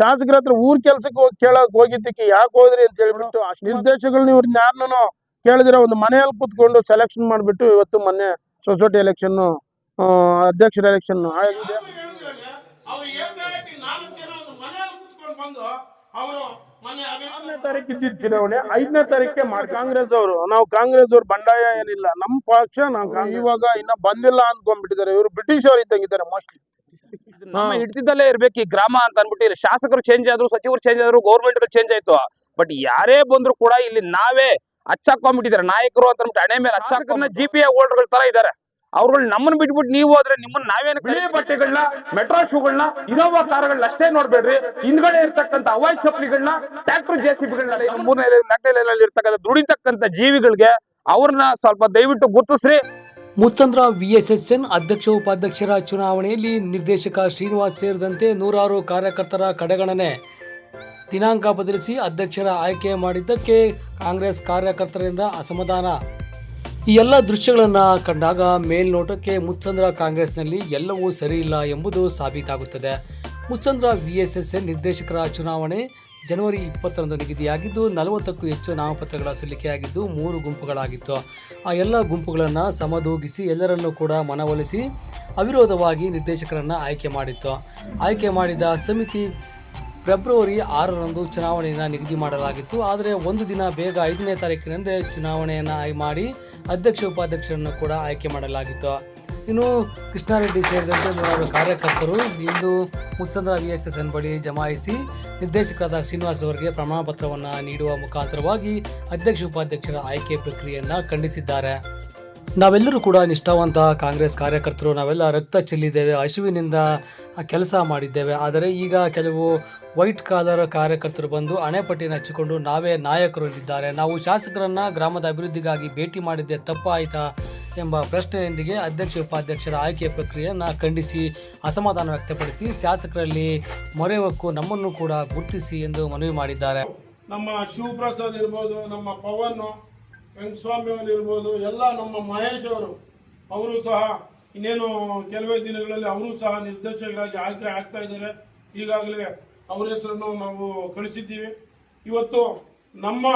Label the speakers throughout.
Speaker 1: ಶಾಸಕರ ಹತ್ರ ಊರ್ ಕೆಲ್ಸಕ್ಕೆ ಹೋಗಿ ಕೇಳಕ್ ಹೋಗಿದ್ದಕ್ಕೆ ಯಾಕೆ ಹೋದ್ರಿ ಅಂತ ಹೇಳ್ಬಿಟ್ಟು ಆ ನಿರ್ದೇಶಕಗಳನ್ನ ಇವ್ರನ್ನ ಯಾರನ್ನೂ ಕೇಳಿದಿರ ಒಂದು ಮನೆಯಲ್ಲಿ ಕುತ್ಕೊಂಡು ಸೆಲೆಕ್ಷನ್ ಮಾಡ್ಬಿಟ್ಟು ಇವತ್ತು ಮೊನ್ನೆ ಸೊಸೈಟಿ ಎಲೆಕ್ಷನ್ ಅಧ್ಯಕ್ಷರ ಎಲೆಕ್ಷನ್ ಆಗಿದೆ.
Speaker 2: ಅವ್ರು ಏಕಾಏಕಿ ನಾಲ್ಕು ಜನ ಒಂದು ಮನೆಯಲ್ಲಿ ಕುತ್ಕೊಂಡು ಬಂದು ಅವರು ಮನೆ
Speaker 1: ಆರನೇ ತಾರೀಕು ಇದ್ದಿದ್ದ ಚುನಾವಣೆ ಐದನೇ ತಾರೀಕೆ ಮಾಡಿ ಕಾಂಗ್ರೆಸ್ ಅವರು. ನಾವು ಕಾಂಗ್ರೆಸ್ ಅವ್ರು ಬಂಡಾಯ ಏನಿಲ್ಲ. ನಮ್ಮ ಪಕ್ಷ ನಾವು ಇವಾಗ ಇನ್ನ ಬಂದಿಲ್ಲ ಅಂದ್ಕೊಂಡ್ಬಿಟ್ಟಿದ್ದಾರೆ. ಇವರು ಬ್ರಿಟಿಷ್ ಅವ್ರು ಇದ್ದಂಗಿದ್ದಾರೆ ಮೋಸ್ಟ್ಲಿ
Speaker 3: ನಮ್ಮ ಹಿಡ್ತಿದ್ದಲ್ಲೇ ಇರ್ಬೇಕು. ಈ ಗ್ರಾಮ ಅಂತ ಅನ್ಬಿಟ್ಟು ಇಲ್ಲಿ ಶಾಸಕರು ಚೇಂಜ್ ಆದ್ರು ಸಚಿವರು ಚೇಂಜ್ ಆದ್ರು ಗೌರ್ಮೆಂಟ್ ಚೇಂಜ್ ಆಯ್ತು. ಬಟ್ ಯಾರೇ ಬಂದ್ರು ಕೂಡ ಇಲ್ಲಿ ನಾವೇ ಹಚ್ಚಾಕೊಂಡ್ಬಿಟ್ಟಿದ್ದಾರೆ ನಾಯಕರು ಅಂತ ಅನ್ಬಿಟ್ಟು ಹಣೆ ಮೇಲೆ ಹಚ್ಚಾಕೊಂಡ ಜಿ ಪಿ ಗಳ ತರ ಇದಾರೆ ಅವ್ರುಗಳು ನಮ್ಮನ್ನ ಬಿಟ್ಬಿಟ್ಟು ನೀವು ಹೋದ್ರೆ ನಿಮ್ಮನ್ನ ನಾವೇನ ಬಿಳಿ ಬಟ್ಟೆಗಳನ್ನ ಮೆಟ್ರೋ ಶೂಗಳನ್ನ ಇನೋವಾ ಕಾರ್ಗಳನ್ನ ಅಷ್ಟೇ ನೋಡ್ಬೇಡ್ರಿ. ಹಿಂದ್ಗಡೆ ಇರ್ತಕ್ಕಂಥ ಅವಾಯ್ ಚಪ್ಪಲಿಗಳನ್ನ ಟ್ರ್ಯಾಕ್ಟರ್ ಜೆ ಸಿ ಬಿಗಳನ್ನ ಮೂರನೇ ನಾಲ್ಕನೇ ಇರ್ತಕ್ಕಂಥ ದುಡಿತಕ್ಕಂಥ ಜೀವಿಗಳಿಗೆ ಅವ್ರನ್ನ ಸ್ವಲ್ಪ ದಯವಿಟ್ಟು ಗುರುತಿಸ್ರಿ.
Speaker 4: ಮುತ್ಸಂದ್ರ ವಿಎಸ್ಎಸ್ಎನ್ ಅಧ್ಯಕ್ಷ ಉಪಾಧ್ಯಕ್ಷರ ಚುನಾವಣೆಯಲ್ಲಿ ನಿರ್ದೇಶಕ ಶ್ರೀನಿವಾಸ್ ಸೇರಿದಂತೆ ನೂರಾರು ಕಾರ್ಯಕರ್ತರ ಕಡೆಗಣನೆ. ದಿನಾಂಕ ಬದಲಿಸಿ ಅಧ್ಯಕ್ಷರ ಆಯ್ಕೆ ಮಾಡಿದ್ದಕ್ಕೆ ಕಾಂಗ್ರೆಸ್ ಕಾರ್ಯಕರ್ತರಿಂದ ಅಸಮಾಧಾನ. ಈ ಎಲ್ಲ ದೃಶ್ಯಗಳನ್ನು ಕಂಡಾಗ ಮೇಲ್ನೋಟಕ್ಕೆ ಮುತ್ಸಂದ್ರ ಕಾಂಗ್ರೆಸ್ನಲ್ಲಿ ಎಲ್ಲವೂ ಸರಿಯಿಲ್ಲ ಎಂಬುದು ಸಾಬೀತಾಗುತ್ತದೆ. ಮುತ್ಸಂದ್ರ ವಿಎಸ್ಎಸ್ಎನ್ ನಿರ್ದೇಶಕರ ಚುನಾವಣೆ ಜನವರಿ ಇಪ್ಪತ್ತರಂದು ನಿಗದಿಯಾಗಿದ್ದು ನಲವತ್ತಕ್ಕೂ ಹೆಚ್ಚು ನಾಮಪತ್ರಗಳ ಸಲ್ಲಿಕೆಯಾಗಿದ್ದು ಮೂರು ಗುಂಪುಗಳಾಗಿತ್ತು. ಆ ಎಲ್ಲ ಗುಂಪುಗಳನ್ನು ಸಮದೂಗಿಸಿ ಎಲ್ಲರನ್ನೂ ಕೂಡ ಮನವೊಲಿಸಿ ಅವಿರೋಧವಾಗಿ ನಿರ್ದೇಶಕರನ್ನು ಆಯ್ಕೆ ಮಾಡಿತ್ತು. ಆಯ್ಕೆ ಮಾಡಿದ ಸಮಿತಿ ಫೆಬ್ರವರಿ ಆರರಂದು ಚುನಾವಣೆಯನ್ನು ನಿಗದಿ ಮಾಡಲಾಗಿತ್ತು. ಆದರೆ ಒಂದು ದಿನ ಬೇಗ ಐದನೇ ತಾರೀಕಿನಂದೇ ಚುನಾವಣೆಯನ್ನು ಆಯ್ ಮಾಡಿ ಅಧ್ಯಕ್ಷ, ಉಪಾಧ್ಯಕ್ಷರನ್ನು ಕೂಡ ಆಯ್ಕೆ ಮಾಡಲಾಗಿತ್ತು. ಇನ್ನು ಕೃಷ್ಣಾರೆಡ್ಡಿ ಸೇರಿದಂತೆ ನೂರಾರು ಕಾರ್ಯಕರ್ತರು ಇಂದು Mutsandra V S S N ಬಳಿ ಜಮಾಯಿಸಿ ನಿರ್ದೇಶಕರಾದ ಶ್ರೀನಿವಾಸ್ ಅವರಿಗೆ ಪ್ರಮಾಣ ಪತ್ರವನ್ನು ನೀಡುವ ಮುಖಾಂತರವಾಗಿ ಅಧ್ಯಕ್ಷ ಉಪಾಧ್ಯಕ್ಷರ ಆಯ್ಕೆ ಪ್ರಕ್ರಿಯೆಯನ್ನು ಖಂಡಿಸಿದ್ದಾರೆ. ನಾವೆಲ್ಲರೂ ಕೂಡ ನಿಷ್ಠಾವಂತ ಕಾಂಗ್ರೆಸ್ ಕಾರ್ಯಕರ್ತರು. ನಾವೆಲ್ಲ ರಕ್ತ ಚೆಲ್ಲಿದ್ದೇವೆ, ಹಸಿವಿನಿಂದ ಕೆಲಸ ಮಾಡಿದ್ದೇವೆ. ಆದರೆ ಈಗ ಕೆಲವು ವೈಟ್ ಕಾಲರ್ ಕಾರ್ಯಕರ್ತರು ಬಂದು ಅಣೆಪಟ್ಟಿನ ಹಚ್ಚಿಕೊಂಡು ನಾವೇ ನಾಯಕರು ಇದ್ದಾರೆ ನಾವು ಶಾಸಕರನ್ನು ಗ್ರಾಮದ ಅಭಿವೃದ್ಧಿಗಾಗಿ ಭೇಟಿ ಮಾಡಿದ್ದೆ ತಪ್ಪಾಯಿತಾ? ಎಂಬ ಪ್ರಶ್ನೆಯೊಂದಿಗೆ ಅಧ್ಯಕ್ಷ ಉಪಾಧ್ಯಕ್ಷರ ಆಯ್ಕೆ ಪ್ರಕ್ರಿಯೆಯನ್ನು ಖಂಡಿಸಿ ಅಸಮಾಧಾನ ವ್ಯಕ್ತಪಡಿಸಿ ಶಾಸಕರಲ್ಲಿ ಮೊರೆ ಹೊಕ್ಕು ನಮ್ಮನ್ನು ಕೂಡ ಗುರುತಿಸಿ ಎಂದು ಮನವಿ ಮಾಡಿದ್ದಾರೆ.
Speaker 2: ನಮ್ಮ ಶಿವಪ್ರಸಾದ್ ಇರ್ಬೋದು, ನಮ್ಮ ಪವನ್ ವೆಂಕಸ್ವಾಮಿ ಅವರು ಇರ್ಬೋದು, ಎಲ್ಲ ನಮ್ಮ ಮಹೇಶ್ ಅವರು ಅವರು ಸಹ ಇನ್ನೇನು ಕೆಲವೇ ದಿನಗಳಲ್ಲಿ ಅವರು ಸಹ ನಿರ್ದೇಶಕರಾಗಿ ಆಯ್ಕೆ ಆಗ್ತಾ ಇದ್ದಾರೆ. ಈಗಾಗಲೇ ಅವರ ಹೆಸರನ್ನು ನಾವು ಕಳಿಸಿದ್ದೀವಿ. ಇವತ್ತು ನಮ್ಮ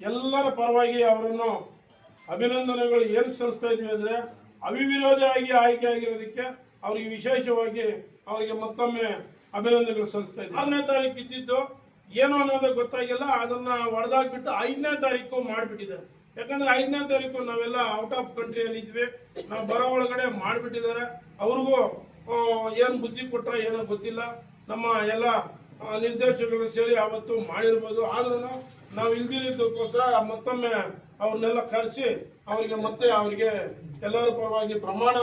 Speaker 2: ಎಲ್ಲರ ಪರವಾಗಿ ಅವರನ್ನು ಅಭಿನಂದನೆಗಳು ಏನಕ್ಕೆ ಸಲ್ಲಿಸ್ತಾ ಇದ್ದೀವಿ ಅಂದರೆ ಅವಿವಿರೋಧಿಯಾಗಿ ಆಯ್ಕೆ ಆಗಿರೋದಕ್ಕೆ ಅವರಿಗೆ ವಿಶೇಷವಾಗಿ ಅವರಿಗೆ ಮತ್ತೊಮ್ಮೆ ಅಭಿನಂದನೆಗಳು ಸಲ್ಲಿಸ್ತಾ ಇದ್ದೀವಿ. ಆರನೇ ತಾರೀಕು ಇದ್ದಿದ್ದು ಏನು ಅನ್ನೋದು ಗೊತ್ತಾಗಿಲ್ಲ, ಅದನ್ನ ಹೊಡೆದಾಕ್ಬಿಟ್ಟು ಐದನೇ ತಾರೀಕು ಮಾಡಿಬಿಟ್ಟಿದ್ದಾರೆ ಯಾಕಂದ್ರೆ ಐದನೇ ತಾರೀಕು ನಾವೆಲ್ಲ ಔಟ್ ಆಫ್ ಕಂಟ್ರಿಯಲ್ಲಿ ಇದ್ವಿ. ನಾವು ಬರೋ ಒಳಗಡೆ ಮಾಡಿಬಿಟ್ಟಿದ್ದಾರೆ. ಅವ್ರಿಗೂ ಏನು ಏನ್ ಬುದ್ಧಿ ಕೊಟ್ಟರೆ ಏನೋ ಗೊತ್ತಿಲ್ಲ. ನಮ್ಮ ಎಲ್ಲ ನಿರ್ದೇಶಕರು ಸೇರಿ ಅವತ್ತು ಮಾಡಿರ್ಬೋದು. ಆದ್ರೂ ನಾವು ಇಲ್ದಿದ್ದಕ್ಕೋಸ್ಕರ ಮತ್ತೊಮ್ಮೆ ಅವ್ರನ್ನೆಲ್ಲ ಕರೆಸಿ ಅವರಿಗೆ ಮತ್ತೆ ಅವರಿಗೆ ಎಲ್ಲರ ಪರವಾಗಿ ಪ್ರಮಾಣ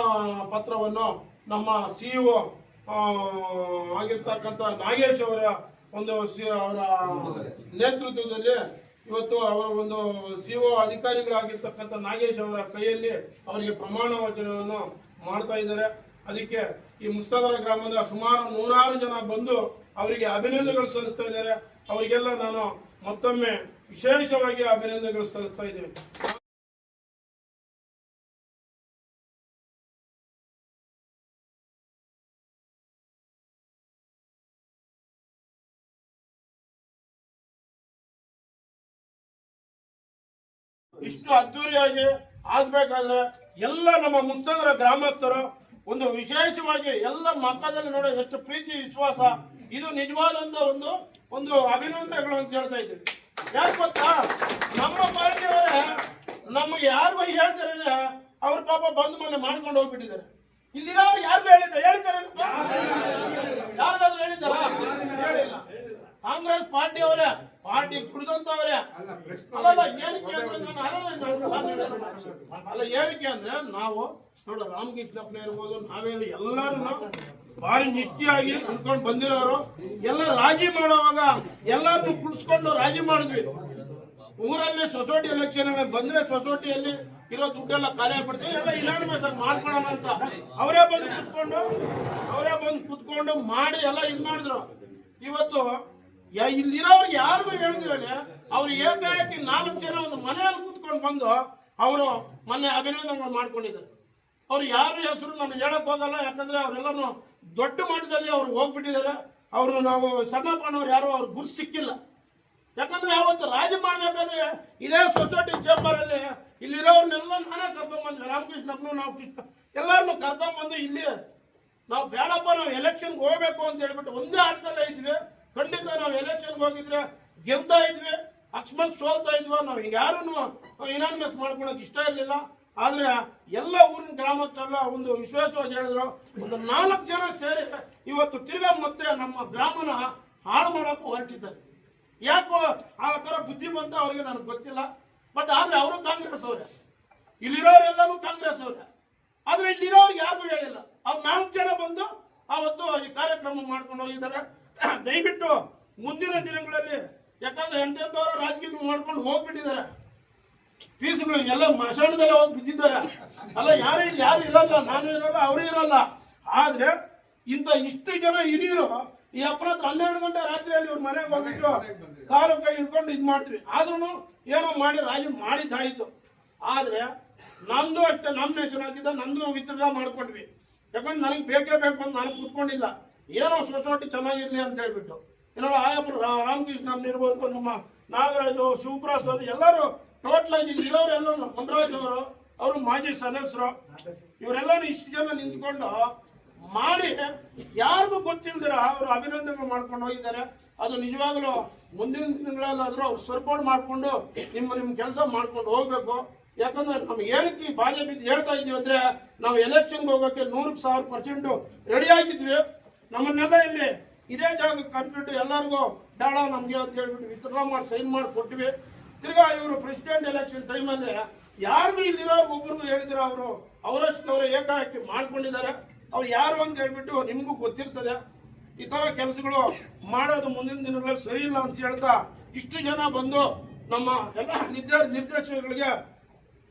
Speaker 2: ಪತ್ರವನ್ನು ನಮ್ಮ ಸಿ ಇಒ ಆಗಿರ್ತಕ್ಕಂಥ ನಾಗೇಶ್ ಅವರ ಒಂದು ಅವರ ನೇತೃತ್ವದಲ್ಲಿ ಇವತ್ತು ಅವರ ಒಂದು ಸಿ ಒ ಅಧಿಕಾರಿಗಳಾಗಿರ್ತಕ್ಕಂಥ ನಾಗೇಶ್ ಅವರ ಕೈಯಲ್ಲಿ ಅವರಿಗೆ ಪ್ರಮಾಣ ವಚನವನ್ನು ಮಾಡ್ತಾ ಇದ್ದಾರೆ. ಅದಕ್ಕೆ ಈ ಮುಸ್ತಾದರ ಗ್ರಾಮದ ಸುಮಾರು ನೂರಾರು ಜನ ಬಂದು ಅವರಿಗೆ ಅಭಿನಂದನೆಗಳು ಸಲ್ಲಿಸ್ತಾ ಇದ್ದಾರೆ. ಅವರಿಗೆಲ್ಲ ನಾನು ಮತ್ತೊಮ್ಮೆ ವಿಶೇಷವಾಗಿ ಅಭಿನಂದನೆಗಳು ಸಲ್ಲಿಸ್ತಾ ಇದ್ದೇವೆ. ಇಷ್ಟು ಅದ್ದೂರಿಯಾಗಿ ಆಗ್ಬೇಕಾದ್ರೆ ಎಲ್ಲ ನಮ್ಮ ಮುಸ್ತಂದ್ರ ಗ್ರಾಮಸ್ಥರು ಒಂದು ವಿಶೇಷವಾಗಿ ಎಲ್ಲ ಮಕ್ಕಳಲ್ಲಿ ನೋಡೋ ಎಷ್ಟು ಪ್ರೀತಿ, ವಿಶ್ವಾಸ. ಇದು ನಿಜವಾದಂತ ಒಂದು ಒಂದು ಅಭಿನಂದನೆಗಳು ಅಂತ ಹೇಳ್ತಾ ಇದ್ದೀವಿ ಯಾಕೆ ಗೊತ್ತಾ? ನಮ್ಮ ಪಾರ್ಟಿಯವರೇ ನಮಗೆ ಯಾರಿಗೂ ಹೇಳ್ತಾರೆ ಅವ್ರ ಪಾಪ ಬಂದು ಮನೆ ಮಾಡ್ಕೊಂಡು ಹೋಗ್ಬಿಟ್ಟಿದ್ದಾರೆ. ಇಲ್ಲಿರೋರು ಯಾರು ಹೇಳಿದ್ದ? ಹೇಳ್ತಾರೆ ಯಾರಿಗಾದ್ರೂ ಹೇಳಿದ್ದಾರ ಹೇಳಿಲ್ಲ. ಕಾಂಗ್ರೆಸ್ ಪಾರ್ಟಿ ಅವರೇ, ಪಾರ್ಟಿ ಕುಡಿದಂತವ್ರೆ ಅಲ್ಲ ಏನಕ್ಕೆ ಅಂದ್ರೆ ಅಲ್ಲ, ಏನಕ್ಕೆ ಅಂದ್ರೆ ನಾವು, ನೋಡ ರಾಮಕೃಷ್ಣಪ್ಪನ ಇರ್ಬೋದು ನಾವೇನು ಎಲ್ಲರೂ ಭಾರಿ ನಿಷ್ಠಿಯಾಗಿ ಉಳ್ಕೊಂಡು ಬಂದಿರೋರು. ಎಲ್ಲ ರಾಜಿ ಮಾಡೋವಾಗ ಎಲ್ಲಾರನ್ನು ಕುಡಿಸ್ಕೊಂಡು ರಾಜಿ ಮಾಡಿದ್ವಿ. ಊರಲ್ಲಿ ಸೊಸೈಟಿ ಎಲೆಕ್ಷನ್ ಬಂದ್ರೆ ಸೊಸೈಟಿಯಲ್ಲಿ ಇರೋ ದುಡ್ಡೆಲ್ಲ ಖಾಲಿ ಆಗ್ಬಿಡ್ತೀವಿ ಎಲ್ಲ ಇನಾನಿಮಸ್ ಆಗಿ ಮಾಡ್ಕೊಳ್ಳೋಣ ಅಂತ ಅವರೇ ಬಂದು ಕುತ್ಕೊಂಡು, ಅವರೇ ಬಂದು ಕುತ್ಕೊಂಡು ಮಾಡಿ ಎಲ್ಲ ಇದು ಮಾಡಿದ್ರು. ಇವತ್ತು ಇಲ್ಲಿರೋರ್ಗೆ ಯಾರಿಗೂ ಹೇಳಿದ್ರಲ್ಲಿ ಅವ್ರು ಏಕಾಏಕಿ ನಾಲ್ಕು ಜನ ಒಂದು ಮನೆಯಲ್ಲಿ ಕುತ್ಕೊಂಡು ಬಂದು ಅವರು ಮೊನ್ನೆ ಅಭಿನಂದನೆಗಳು ಮಾಡ್ಕೊಂಡಿದ್ದಾರೆ. ಅವ್ರು ಯಾರ ಹೆಸರು ನಾನು ಹೇಳಕ್ ಹೋಗಲ್ಲ, ಯಾಕಂದ್ರೆ ಅವರೆಲ್ಲರೂ ದೊಡ್ಡ ಮಟ್ಟದಲ್ಲಿ ಅವ್ರು ಹೋಗ್ಬಿಟ್ಟಿದ್ದಾರೆ. ಅವರು ನಾವು ಸಣ್ಣಪ್ಪನವ್ರು ಯಾರು ಅವ್ರ ಗುರು ಸಿಕ್ಕಿಲ್ಲ. ಯಾಕಂದ್ರೆ ಅವತ್ತು ರಾಜಿ ಮಾಡ್ಬೇಕಾದ್ರೆ ಇದೇ ಸೊಸೈಟಿ ಚೇಂಬರ್ ಅಲ್ಲಿ ಇಲ್ಲಿರೋರ್ನೆಲ್ಲ ನಾನೇ ಕರ್ಕೊಂಡ್ಬಂದ್ವಿ ರಾಮಕೃಷ್ಣಪ್ಪನು ನಾವು ಕೃಷ್ಣ. ಎಲ್ಲರನ್ನು ಕರ್ಕೊಂಬಂದು ಇಲ್ಲಿ ನಾವು ಬೇಡಪ್ಪ, ನಾವು ಎಲೆಕ್ಷನ್ಗೆ ಹೋಗ್ಬೇಕು ಅಂತ ಹೇಳ್ಬಿಟ್ಟು ಒಂದೇ ಆಟದಲ್ಲೇ ಇದ್ವಿ. ಖಂಡಿತ ನಾವು ಎಲೆಕ್ಷನ್ಗೆ ಹೋಗಿದ್ರೆ ಗೆಲ್ತಾ ಇದ್ವಿ. ಅಕಸ್ಮಾತ್ ಸೋಲ್ತಾ ಇದ್ವಿ, ನಾವು ಯಾರನ್ನು ಇನಾನ್ಮಸ್ ಮಾಡ್ಕೊಳಕ್ ಇಷ್ಟ ಇರಲಿಲ್ಲ. ಆದ್ರೆ ಎಲ್ಲ ಊರಿನ ಗ್ರಾಮಸ್ಥರೆಲ್ಲ ಒಂದು ವಿಶ್ವಾಸವಾಗಿ ಹೇಳಿದ್ರು. ಒಂದು ನಾಲ್ಕು ಜನ ಸೇರಿ ಇವತ್ತು ತಿರ್ಗಾ ಮತ್ತೆ ನಮ್ಮ ಗ್ರಾಮನ ಹಾಳು ಮಾಡೋಕ್ಕೂ ಹೊರಟಿದ್ದಾರೆ. ಯಾಕೋ ಆ ಥರ ಬುದ್ಧಿ ಬಂತ ಅವ್ರಿಗೆ ನನಗೆ ಗೊತ್ತಿಲ್ಲ. ಬಟ್ ಆದರೆ ಅವರು ಕಾಂಗ್ರೆಸ್ ಅವರೇ. ಇಲ್ಲಿರೋರೆಲ್ಲರೂ ಕಾಂಗ್ರೆಸ್ ಅವರೇ. ಆದರೆ ಇಲ್ಲಿರೋರಿಗೆ ಯಾರು ಹೇಳಿಲ್ಲ. ಅವ್ರು ನಾಲ್ಕು ಜನ ಬಂದು ಆವತ್ತು ಈ ಕಾರ್ಯಕ್ರಮ ಮಾಡ್ಕೊಂಡು ಹೋಗಿದ್ದಾರೆ. ದಯವಿಟ್ಟು ಮುಂದಿನ ದಿನಗಳಲ್ಲಿ ಯಾಕಂದ್ರೆ ಎಂತೆಂಥವ್ರು ರಾಜಕೀಯ ಮಾಡ್ಕೊಂಡು ಹೋಗ್ಬಿಟ್ಟಿದ್ದಾರೆ. ಪೀಸ್ಗಳು ಎಲ್ಲ ಮಶಾಣದಲ್ಲಿ ಹೋಗಿ ಬಿದ್ದಿದ್ದಾರೆ ಅಲ್ಲ, ಯಾರು ಇಲ್ಲಿ ಯಾರು ಇರಲ್ಲ? ನಾನು ಇರಲ್ಲ, ಅವರು ಇರಲ್ಲ. ಆದ್ರೆ ಇಂಥ ಇಷ್ಟು ಜನ ಹಿರಿಯರು ಈ ಹತ್ರ ಹನ್ನೆರಡು ಗಂಟೆ ರಾತ್ರಿಯಲ್ಲಿ ಇವ್ರ ಮನೆಗೆ ಹೋಗ್ಬಿಟ್ಟು ಕಾಲು ಕೈ ಹಿಡ್ಕೊಂಡು ಇದು ಮಾಡ್ತೀವಿ ಆದ್ರೂ ಏನೋ ಮಾಡಿ ರಾಜು ಮಾಡಿದ್ದಾಯ್ತು. ಆದ್ರೆ ನಂದು ಅಷ್ಟೇ ನಾಮಿನೇಷನ್ ಹಾಕಿದ್ದ, ನಂದು ವಿತ್ರ ಮಾಡ್ಕೊಂಡ್ವಿ. ಯಾಕಂದ್ರೆ ನನಗೆ ಬೇಕೇ ಬೇಕು ಅಂತ ನಾನು ಕೂತ್ಕೊಂಡಿಲ್ಲ. ಏನೋ ಸೊಸೈಟಿ ಚೆನ್ನಾಗಿರ್ಲಿ ಅಂತ ಹೇಳ್ಬಿಟ್ಟು. ಏನೋ ಆಯಪ್ಪ ರಾಮಕೃಷ್ಣ ಇರ್ಬೋದು ನಮ್ಮ ನಾಗರಾಜು, ಶಿವಪ್ರಸಾದ್ ಎಲ್ಲರೂ ಟೋಟಲ್ ಆಗಿ ಇಲ್ಲವರೆಲ್ಲ ಮುನ್ರಾಜ್ ಅವರು ಅವರು ಮಾಜಿ ಸದಸ್ಯರು. ಇವರೆಲ್ಲರೂ ಇಷ್ಟು ಜನ ನಿಂತ್ಕೊಂಡು ಮಾಡಿ ಯಾರಿಗೂ ಗೊತ್ತಿಲ್ದಿರ ಅವರು ಅಭಿನಂದನೆ ಮಾಡ್ಕೊಂಡು ಹೋಗಿದ್ದಾರೆ. ಅದು ನಿಜವಾಗ್ಲೂ ಮುಂದಿನ ದಿನಗಳಲ್ಲಾದರೂ ಅವ್ರು ಸಪೋರ್ಟ್ ಮಾಡ್ಕೊಂಡು ನಿಮ್ಮ ನಿಮ್ಮ ಕೆಲಸ ಮಾಡ್ಕೊಂಡು ಹೋಗ್ಬೇಕು. ಯಾಕಂದ್ರೆ ನಮ್ಗೆ ಏನಕ್ಕೆ ಬಾಜಪಿ ಹೇಳ್ತಾ ಇದ್ದೀವಿ ಅಂದ್ರೆ ನಾವು ಎಲೆಕ್ಷನ್ಗೆ ಹೋಗೋಕೆ ನೂರಕ್ಕೆ ಸಾವಿರ ಪರ್ಸೆಂಟು ರೆಡಿ ಆಗಿದ್ವಿ. ನಮ್ಮನ್ನೆಲ್ಲ ಇಲ್ಲಿ ಇದೇ ಜಾಗಕ್ಕೆ ಕಂಪ್ಯೂಟರ್ ಎಲ್ಲರಿಗೂ ಬೇಡ ನಮಗೆ ಅಂತ ಹೇಳ್ಬಿಟ್ಟು ವಿತ್ಡ್ರಾ ಮಾಡಿ ಸೈನ್ ಮಾಡಿ ಕೊಟ್ವಿ ತಿರ್ಗಾ ಇವರು ಪ್ರೆಸಿಡೆಂಟ್ ಎಲೆಕ್ಷನ್ ಟೈಮಲ್ಲಿ ಯಾರು ಇಲ್ಲಿರೋರು ಒಬ್ಬರಿಗೂ ಹೇಳಿದ್ರು ಅವರು, ಅವರಷ್ಟವರು ಏಕಾಏಕಿ ಮಾಡ್ಕೊಂಡಿದ್ದಾರೆ. ಅವ್ರು ಯಾರು ಅಂತ ಹೇಳ್ಬಿಟ್ಟು ನಿಮಗೂ ಗೊತ್ತಿರ್ತದೆ. ಈ ತರ ಕೆಲಸಗಳು ಮಾಡೋದು ಮುಂದಿನ ದಿನಗಳಲ್ಲಿ ಸರಿ ಇಲ್ಲ ಅಂತ ಹೇಳ್ತಾ ಇಷ್ಟು ಜನ ಬಂದು ನಮ್ಮ ಎಲ್ಲ ನಿರ್ದೇಶಕಗಳಿಗೆ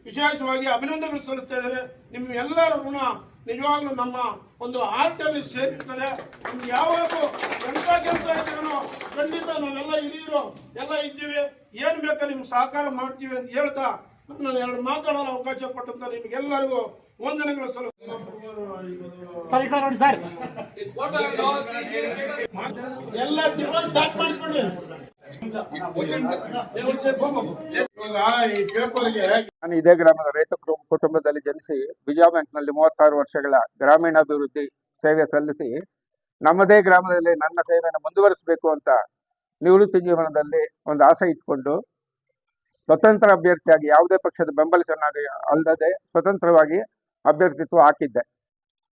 Speaker 2: ವಿಶೇಷವಾಗಿ ಅಭಿನಂದನೆ ಸಲ್ಲಿಸ್ತಾ ಇದ್ದಾರೆ. ನಿಮ್ಮ ಎಲ್ಲರ ಋಣ ನಿಜವಾಗ್ಲೂ ನಮ್ಮ ಒಂದು ಆರ್ಟಲ್ಲಿ ಸೇರಿರ್ತದೆ. ನಮ್ಗೆ ಯಾವಾಗೂ ಎಂತ ಕೆಲಸ ಇದ್ದೀರೋ ಖಂಡಿತ ನಾವೆಲ್ಲ ಹಿರಿಯರು ಎಲ್ಲ ಇದ್ದೀವಿ. ಏನು ಬೇಕಾ ನಿಮ್ಗೆ ಸಹಕಾರ ಮಾಡ್ತೀವಿ ಅಂತ ಹೇಳ್ತಾ ನಾನು ಎರಡು ಮಾತಾಡಲು ಅವಕಾಶ ಕೊಟ್ಟಂತ ನಿಮ್ಗೆಲ್ಲರಿಗೂ ವಂದನೆಗಳು
Speaker 5: ಸಲ
Speaker 2: ಎಲ್ಲ ತಿಂಗಳು ಸ್ಟಾರ್ಟ್ ಪೇಪರ್ಗೆ
Speaker 6: ನಾನು ಇದೇ ಗ್ರಾಮದ ರೈತ ಕುಟುಂಬ- ಕುಟುಂಬದಲ್ಲಿ ಜನಿಸಿ ವಿಜಯ ಬ್ಯಾಂಕ್ನಲ್ಲಿ ಮೂವತ್ತಾರು ವರ್ಷಗಳ ಗ್ರಾಮೀಣಾಭಿವೃದ್ಧಿ ಸೇವೆ ಸಲ್ಲಿಸಿ ನಮ್ಮದೇ ಗ್ರಾಮದಲ್ಲಿ ನನ್ನ ಸೇವೆಯನ್ನು ಮುಂದುವರಿಸಬೇಕು ಅಂತ ನಿವೃತ್ತಿ ಜೀವನದಲ್ಲಿ ಒಂದು ಆಸೆ ಇಟ್ಕೊಂಡು ಸ್ವತಂತ್ರ ಅಭ್ಯರ್ಥಿಯಾಗಿ ಯಾವುದೇ ಪಕ್ಷದ ಬೆಂಬಲಿತನಾಗಿ ಅಲ್ಲದೆ ಸ್ವತಂತ್ರವಾಗಿ ಅಭ್ಯರ್ಥಿತ್ವ ಹಾಕಿದ್ದೆ.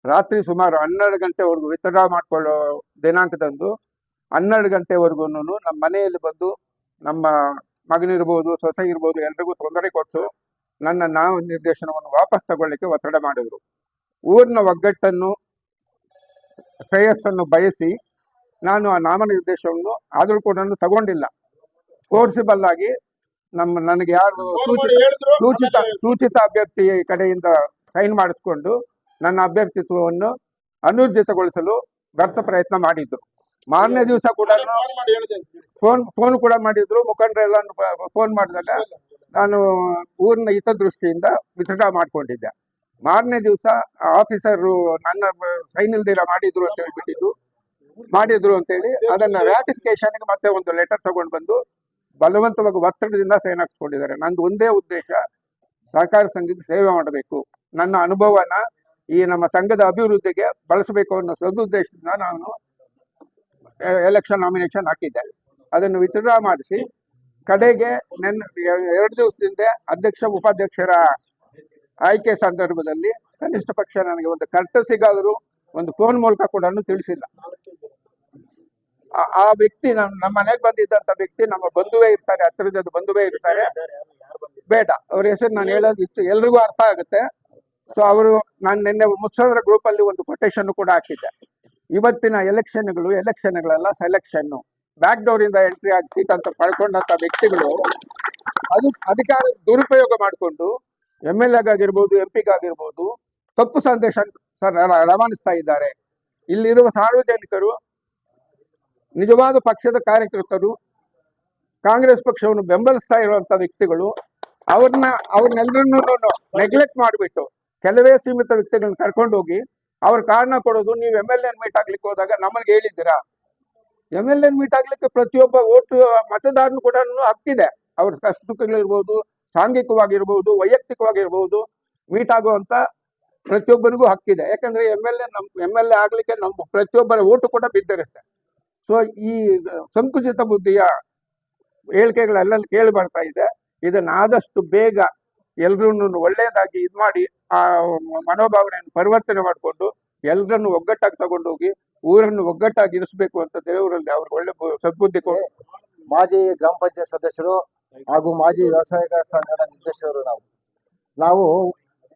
Speaker 6: ರಾತ್ರಿ ಸುಮಾರು ಹನ್ನೆರಡು ಗಂಟೆವರೆಗೂ ವಿತ್ಡ್ರಾ ಮಾಡಿಕೊಳ್ಳೋ ದಿನಾಂಕದಂದು ಹನ್ನೆರಡು ಗಂಟೆವರೆಗೂ ನಮ್ಮ ಮನೆಯಲ್ಲಿ ಬಂದು ನಮ್ಮ ಮಗನಿರ್ಬೋದು ಸೊಸೆ ಇರ್ಬೋದು ಎಲ್ರಿಗೂ ತೊಂದರೆ ಕೊಟ್ಟು ನನ್ನ ನಾವು ನಿರ್ದೇಶನವನ್ನು ವಾಪಸ್ ತಗೊಳ್ಳಿಕ್ಕೆ ಒತ್ತಡ ಮಾಡಿದರು. ಊರಿನ ಒಗ್ಗಟ್ಟನ್ನು ಶ್ರೇಯಸ್ಸನ್ನು ಬಯಸಿ ನಾನು ಆ ನಾಮನಿರ್ದೇಶನವನ್ನು ಆದರೂ ಕೂಡ ತಗೊಂಡಿಲ್ಲ. ಫೋರ್ಸಿಬಲ್ ಆಗಿ ನಮ್ಮ ನನಗೆ ಯಾರು ಸೂಚಿತ ಸೂಚಿತ ಸೂಚಿತ ಅಭ್ಯರ್ಥಿ ಕಡೆಯಿಂದ ಸೈನ್ ಮಾಡಿಸ್ಕೊಂಡು ನನ್ನ ಅಭ್ಯರ್ಥಿತ್ವವನ್ನು ಅನೂರ್ಜಿತಗೊಳಿಸಲು ವ್ಯರ್ಥ ಪ್ರಯತ್ನ ಮಾಡಿದ್ರು. ಮಾರನೇ ದಿವಸ ಕೂಡ
Speaker 2: ಫೋನ್
Speaker 6: ಫೋನ್ ಕೂಡ ಮಾಡಿದ್ರು. ಮುಖಂಡರೆಲ್ಲ ಫೋನ್ ಮಾಡಿದಾಗ ನಾನು ಊರಿನ ಹಿತದೃಷ್ಟಿಯಿಂದ ವಿತರಣ ಮಾಡ್ಕೊಂಡಿದ್ದೆ. ಮಾರನೇ ದಿವಸ ಆಫೀಸರ್ ನನ್ನ ಸೈನ್ ಇಲ್ದಿರ ಮಾಡಿದ್ರು ಅಂತ ಹೇಳ್ಬಿಟ್ಟಿದ್ದು. ಮಾಡಿದ್ರು ಅಂತೇಳಿ ಅದನ್ನ ರ್ಯಾಟಿಫಿಕೇಶನ್ಗೆ ಮತ್ತೆ ಒಂದು ಲೆಟರ್ ತಗೊಂಡು ಬಂದು ಬಲವಂತವಾಗಿ ಒತ್ತಡದಿಂದ ಸೈನ್ ಹಾಕ್ಸ್ಕೊಂಡಿದ್ದಾರೆ. ನಂದು ಒಂದೇ ಉದ್ದೇಶ ಸಹಕಾರ ಸಂಘಕ್ಕೆ ಸೇವೆ ಮಾಡಬೇಕು. ನನ್ನ ಅನುಭವನ ಈ ನಮ್ಮ ಸಂಘದ ಅಭಿವೃದ್ಧಿಗೆ ಬಳಸಬೇಕು ಅನ್ನೋ ಸದುದ್ದೇಶದಿಂದ ನಾನು ಎಲೆಕ್ಷನ್ ನಾಮಿನೇಷನ್ ಹಾಕಿದ್ದೆ ಅದನ್ನು ವಿತ್ಡ್ರಾ ಮಾಡಿಸಿ, ಕಡೆಗೆ ನೆನ್, ಎರಡು ದಿವಸದಿಂದ ಅಧ್ಯಕ್ಷ, ಉಪಾಧ್ಯಕ್ಷರ ಆಯ್ಕೆ ಸಂದರ್ಭದಲ್ಲಿ ಕನಿಷ್ಠ ಪಕ್ಷ ನನಗೆ ಒಂದು ಕರ್ಟಸಿಗಾದರೂ ಒಂದು ಫೋನ್ ಮೂಲಕ ಕೂಡ ತಿಳಿಸಿಲ್ಲ. ಆ- ವ್ಯಕ್ತಿ ನಮ್ಮ ನಮ್ಮ ಮನೆಗೆ ಬಂದಿದ್ದಂತ ವ್ಯಕ್ತಿ ನಮ್ಮ ಬಂಧುವೇ ಇರ್ತಾರೆ ಹತ್ತಿರದ ಬಂಧುವೇ ಇರ್ತಾರೆ. ಬೇಡ, ಅವ್ರ ಹೆಸರು ನಾನು ಹೇಳೋದು ಇಷ್ಟು ಎಲ್ರಿಗೂ ಅರ್ಥ ಆಗುತ್ತೆ. ಸೊ ಅವರು ನಾನು ನಿನ್ನೆ ಮುತ್ಸಂದ್ರ ಗ್ರೂಪ್ ಅಲ್ಲಿ ಒಂದು ಕೊಟೇಶನ್ ಕೂಡ ಹಾಕಿದ್ದೆ. ಇವತ್ತಿನ ಎಲೆಕ್ಷನ್ಗಳು, ಎಲೆಕ್ಷನ್ಗಳೆಲ್ಲ ಸೆಲೆಕ್ಷನ್ ಬ್ಯಾಕ್ ಡೋರ್ ಇಂದ ಎಂಟ್ರಿ ಆಗಿ ಸೀಟ್ ಅಂತ ಪಡ್ಕೊಂಡಂತ ವ್ಯಕ್ತಿಗಳು ಅದು ಅಧಿಕಾರ ದುರುಪಯೋಗ ಮಾಡಿಕೊಂಡು ಎಂ ಎಲ್ ಎಗಾಗಿರ್ಬೋದು ಎಂ ಪಿಗಾಗಿರ್ಬೋದು ತಪ್ಪು ಸಂದೇಶ ರವಾನಿಸ್ತಾ ಇದ್ದಾರೆ. ಇಲ್ಲಿರುವ ಸಾರ್ವಜನಿಕರು, ನಿಜವಾದ ಪಕ್ಷದ ಕಾರ್ಯಕರ್ತರು, ಕಾಂಗ್ರೆಸ್ ಪಕ್ಷವನ್ನು ಬೆಂಬಲಿಸ್ತಾ ಇರುವಂತ ವ್ಯಕ್ತಿಗಳು, ಅವ್ರನ್ನ ಅವ್ರನ್ನೆಲ್ಲರನ್ನೂ ನೆಗ್ಲೆಕ್ಟ್ ಮಾಡಿಬಿಟ್ಟು ಕೆಲವೇ ಸೀಮಿತ ವ್ಯಕ್ತಿಗಳನ್ನ ಕರ್ಕೊಂಡು ಹೋಗಿ ಅವ್ರ ಕಾರಣ ಕೊಡೋದು, ನೀವು ಎಂ ಎಲ್ ಎನ್ ಮೀಟ್ ಆಗ್ಲಿಕ್ಕೆ ಹೋದಾಗ ನಮಗೆ ಹೇಳಿದ್ದೀರಾ? ಎಂ ಎಲ್ ಎನ್ ಮೀಟ್ ಆಗ್ಲಿಕ್ಕೆ ಪ್ರತಿಯೊಬ್ಬ ಓಟು, ಮತದಾರನು ಕೂಡ ಹಕ್ಕಿದೆ ಅವ್ರ ಕಷ್ಟ ಸುಖಗಳಿರ್ಬೋದು, ಸಾಂಘಿಕವಾಗಿರ್ಬೋದು, ವೈಯಕ್ತಿಕವಾಗಿರ್ಬೋದು ಮೀಟ್ ಆಗುವಂತ ಪ್ರತಿಯೊಬ್ಬರಿಗೂ ಹಕ್ಕಿದೆ. ಯಾಕಂದ್ರೆ ಎಂ ಎಲ್ ಎ ನಮ್ ಎಂ ಎಲ್ ಎ ಆಗ್ಲಿಕ್ಕೆ ನಮ್ಮ ಪ್ರತಿಯೊಬ್ಬರ ಓಟು ಕೂಡ ಬಿದ್ದಿರುತ್ತೆ. ಸೊ ಈ ಸಂಕುಚಿತ ಬುದ್ಧಿಯ ಹೇಳಿಕೆಗಳೆಲ್ಲ ಕೇಳಿ ಬರ್ತಾ ಇದೆ. ಇದನ್ನ ಆದಷ್ಟು ಬೇಗ ಎಲ್ರೂ ಒಳ್ಳೆಯದಾಗಿ ಇದು ಮಾಡಿ ಆ ಮನೋಭಾವನೆಯನ್ನು ಪರಿವರ್ತನೆ ಮಾಡಿಕೊಂಡು ಎಲ್ರನ್ನು ಒಗ್ಗಟ್ಟಾಗಿ ತಗೊಂಡೋಗಿ ಊರನ್ನು ಒಗ್ಗಟ್ಟಾಗಿ ಇರಿಸಬೇಕು ಅಂತ ದೇವರಲ್ಲಿ ಅವ್ರಿಗೆ ಒಳ್ಳೆ ಸದ್ಬುದ್ಧಿ ಕೊಡು.
Speaker 7: ಮಾಜಿ ಗ್ರಾಮ ಪಂಚಾಯತ್ ಸದಸ್ಯರು ಹಾಗೂ ಮಾಜಿ ವ್ಯವಸಾಯ ಸಂಘದ ನಿರ್ದೇಶಕರು ನಾವು. ನಾವು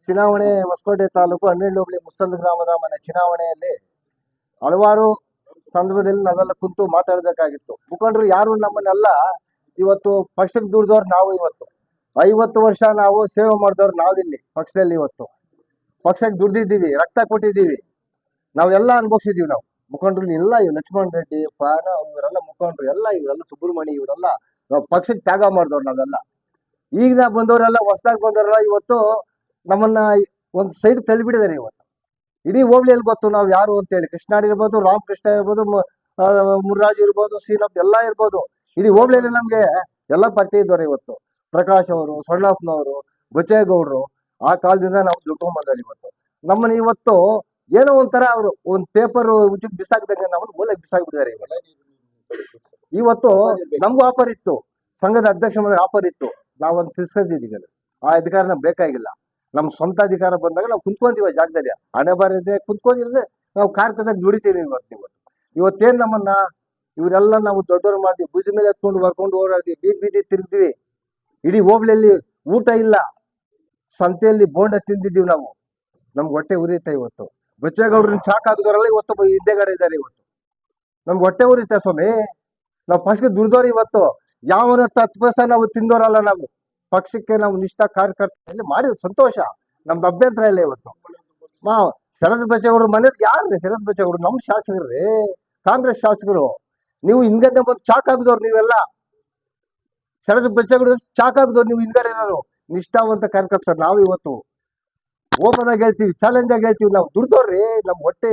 Speaker 7: ಚುನಾವಣೆ ಹೊಸಕೋಟೆ ತಾಲೂಕು ಹನ್ನೆರಡು ಹೋಬಳಿ ಮುಸ್ಸಂದ ಗ್ರಾಮದ ಮನೆ ಚುನಾವಣೆಯಲ್ಲಿ ಹಲವಾರು ಸಂದರ್ಭದಲ್ಲಿ ನಾವೆಲ್ಲ ಕುಂತು ಮಾತಾಡಬೇಕಾಗಿತ್ತು. ಮುಖಂಡರು ಯಾರು ನಮ್ಮನ್ನೆಲ್ಲ ಇವತ್ತು ಪಕ್ಷಕ್ಕೆ ದುಡ್ದವ್ರು ನಾವು ಇವತ್ತು. ಐವತ್ತು ವರ್ಷ ನಾವು ಸೇವೆ ಮಾಡಿದವ್ರು ನಾವಿಲ್ಲಿ, ಪಕ್ಷದಲ್ಲಿ ಇವತ್ತು. ಪಕ್ಷಕ್ಕೆ ದುಡ್ದಿದ್ದೀವಿ, ರಕ್ತ ಕೊಟ್ಟಿದ್ದೀವಿ. ನಾವೆಲ್ಲ ಅನುಭವಿಸಿದೀವಿ ನಾವು. ಮುಖಂಡರು ಎಲ್ಲ ಇವ್ ಲಕ್ಷ್ಮಣ್ ರೆಡ್ಡಿ, ಪಾನ, ಇವರೆಲ್ಲ ಮುಖಂಡರು ಎಲ್ಲ ಇವರೆಲ್ಲ ಸುಬ್ರಹ್ಮಣಿ ಇವರೆಲ್ಲ ಪಕ್ಷಕ್ಕೆ ತ್ಯಾಗ ಮಾಡಿದವ್ರು ನಾವೆಲ್ಲ. ಈಗ ಬಂದವರೆಲ್ಲ, ಹೊಸದಾಗಿ ಬಂದವರೆಲ್ಲ ಇವತ್ತು ನಮ್ಮನ್ನ ಒಂದು ಸೈಡ್ ತಳ್ಳಿಬಿಟ್ಟಿದ್ದಾರೆ ಇವತ್ತು. ಇಡೀ ಹೋಬಳಿಯಲ್ಲಿ ಗೊತ್ತು ನಾವು ಯಾರು ಅಂತೇಳಿ. ಕೃಷ್ಣಾಡಿ ಇರ್ಬೋದು, ರಾಮಕೃಷ್ಣ ಇರ್ಬೋದು ಮುರ್ರಾಜ್ ಇರ್ಬೋದು ಶ್ರೀನಪ್ ಎಲ್ಲ ಇರ್ಬೋದು. ಇಡೀ ಹೋಬಳಿಯಲ್ಲಿ ನಮಗೆ ಎಲ್ಲ ಪರಿಚಯ ಇದ್ದವ್ರೆ ಇವತ್ತು. ಪ್ರಕಾಶ್ ಅವರು ಸೊಳ್ಳಪ್ಪನವರು ಬಚ್ಚೇಗೌಡರು, ಆ ಕಾಲದಿಂದ ನಾವು ದುಡ್ಕೊಂಡ್ ಇವತ್ತು. ನಮ್ಮನ್ನ ಇವತ್ತು ಏನೋ ಒಂಥರ ಅವರು ಒಂದ್ ಪೇಪರ್ ಉಜ್ಜಿ ಬಿಸಾಕ್ದಂಗೆ ನಮ್ಮನ್ನು ಮೂಲೆಗೆ ಬಿಸಾಕ್ಬಿಟ್ಟಿದ್ದಾರೆ ಇವತ್ತು. ಇವತ್ತು ನಮಗೂ ಆಫರ್ ಇತ್ತು. ಸಂಘದ ಅಧ್ಯಕ್ಷ ಮೇಲೆ ಆಫರ್ ಇತ್ತು. ನಾವೊಂದು ತಿರ್ಸ್ಕೊಂಡಿದ್ದೀವಿ. ಆ ಅಧಿಕಾರ ನಮ್ಗೆ ಬೇಕಾಗಿಲ್ಲ. ನಮ್ಮ ಸ್ವಂತ ಅಧಿಕಾರ ಬಂದಾಗ ನಾವು ಕುಂತ್ಕೊಂತೀವಿ ಜಾಗದಲ್ಲಿ. ಹಣೆ ಬಾರಿದ್ರೆ ಕುಂತ್ಕೊಂಡಿಲ್ಲದೆ ನಾವು ಕಾರ್ಯಕ್ರಮದಾಗ ದುಡಿತೀವಿ ಇವತ್ತು ಇವತ್ತು. ಇವತ್ತೇನು ನಮ್ಮನ್ನ, ಇವರೆಲ್ಲ ನಾವು ದೊಡ್ಡವ್ರು ಮಾಡ್ತೀವಿ. ಭುಜ ಮೇಲೆ ಎತ್ಕೊಂಡು ಬರ್ಕೊಂಡು ಓಡಾಡ್ತೀವಿ ಬೀದಿ ಬೀದಿ ತಿರುಗ್ತೀವಿ. ಇಡೀ ಹೋಬಳಿಯಲ್ಲಿ ಊಟ ಇಲ್ಲ. ಸಂತೆಯಲ್ಲಿ ಬೋಂಡ ತಿಂದಿದ್ದೀವಿ ನಾವು. ನಮ್ಗೆ ಹೊಟ್ಟೆ ಉರಿಯುತ್ತೆ ಇವತ್ತು. ಬಚ್ಚೇಗೌಡ್ರನ್ನ ಶಾಕ್ ಇವತ್ತು ಹಿಂದೆಗಡೆ ಇದ್ದಾರೆ ಇವತ್ತು. ನಮ್ಗೆ ಹೊಟ್ಟೆ ಉರಿಯುತ್ತೆ ಸ್ವಾಮಿ. ನಾವು ಪಕ್ಷಕ್ಕೆ ದುಡ್ದವ್ರು ಇವತ್ತು. ಯಾವನ ತತ್ಪಸ ಪೈಸೆ ನಾವು ತಿಂದೋರಲ್ಲ ನಾವು. ಪಕ್ಷಕ್ಕೆ ನಾವು ನಿಷ್ಠ ಕಾರ್ಯಕರ್ತರಲ್ಲಿ ಮಾಡಿದ ಸಂತೋಷ. ನಮ್ದು ಅಭ್ಯಂತರ ಇಲ್ಲ ಇವತ್ತು. ಮಾ ಶರದ್ ಬಚ್ಚೇಗೌಡ್ರ ಮನೆ ಯಾರ್ರಿ ಶರದ್ ಬಚ್ಚೇಗೌಡ್ರು? ನಮ್ಮ ಶಾಸಕರ್ರಿ ಕಾಂಗ್ರೆಸ್ ಶಾಸಕರು. ನೀವು ಹಿಂಗದ್ದೆ ಬಂದು ಚಾಕ್ ಆಗಿದವ್ರು ನೀವೆಲ್ಲ. ಶರದ್ ಬೆಚ್ಚಗಳು ಚಾಕಾಗ್ದು ನೀವು ಹಿಂದ್ಗಡೆ ಇರೋರು. ನಿಷ್ಠಾವಂತ ಕಾರ್ಯಕರ್ತರು ನಾವು ಇವತ್ತು. ಓಪನ್ ಆಗಿ ಹೇಳ್ತೀವಿ ಚಾಲೆಂಜ್ ಆಗಿ ಹೇಳ್ತೀವಿ. ನಾವು ದುಡ್ದವ್ರಿ ನಮ್ಮ ಹೊಟ್ಟೆ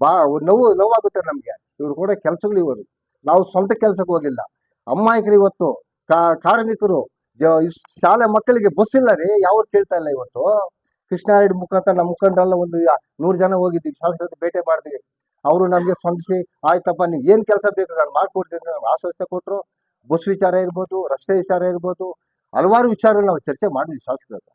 Speaker 7: ಬಾ, ನೋವು, ನೋವಾಗುತ್ತೆ ನಮಗೆ. ಇವ್ರು ಕೂಡ ಕೆಲಸಗಳು ಇವರು. ನಾವು ಸ್ವಂತ ಕೆಲಸಕ್ಕೆ ಹೋಗಿಲ್ಲ. ಅಮ್ಮಾಯಕರು ಇವತ್ತು ಕಾರ್ಮಿಕರು ಶಾಲೆ ಮಕ್ಕಳಿಗೆ ಬಸ್ ಇಲ್ಲ ರೀ ಯಾವ ಕೇಳ್ತಾ ಇಲ್ಲ ಇವತ್ತು. ಕೃಷ್ಣಾರೆಡ್ಡಿ ಮುಖಾಂತರ ನಮ್ಮ ಮುಖಂಡರೆಲ್ಲ ಒಂದು ನೂರು ಜನ ಹೋಗಿದ್ದೀವಿ ಶಾಸಕರ ಭೇಟಿ ಮಾಡಿದ್ವಿ. ಅವರು ನಮಗೆ ಸ್ಪಂದಿಸಿ ಆಯ್ತಪ್ಪ ನೀವು ಏನು ಕೆಲಸ ಬೇಕು, ನಾನು ಮಾಡ್ಕೊಡ್ತೀನಿ ಆಶ್ವಾಸ ಕೊಟ್ಟರು ಬಸ್ ವಿಚಾರ ಇರ್ಬೋದು ರಸ್ತೆ ವಿಚಾರ ಇರ್ಬೋದು ಹಲವಾರು ವಿಚಾರಗಳು ನಾವು ಚರ್ಚೆ ಮಾಡಿದ್ವಿ ಶಾಸಕರ ಹತ್ರ.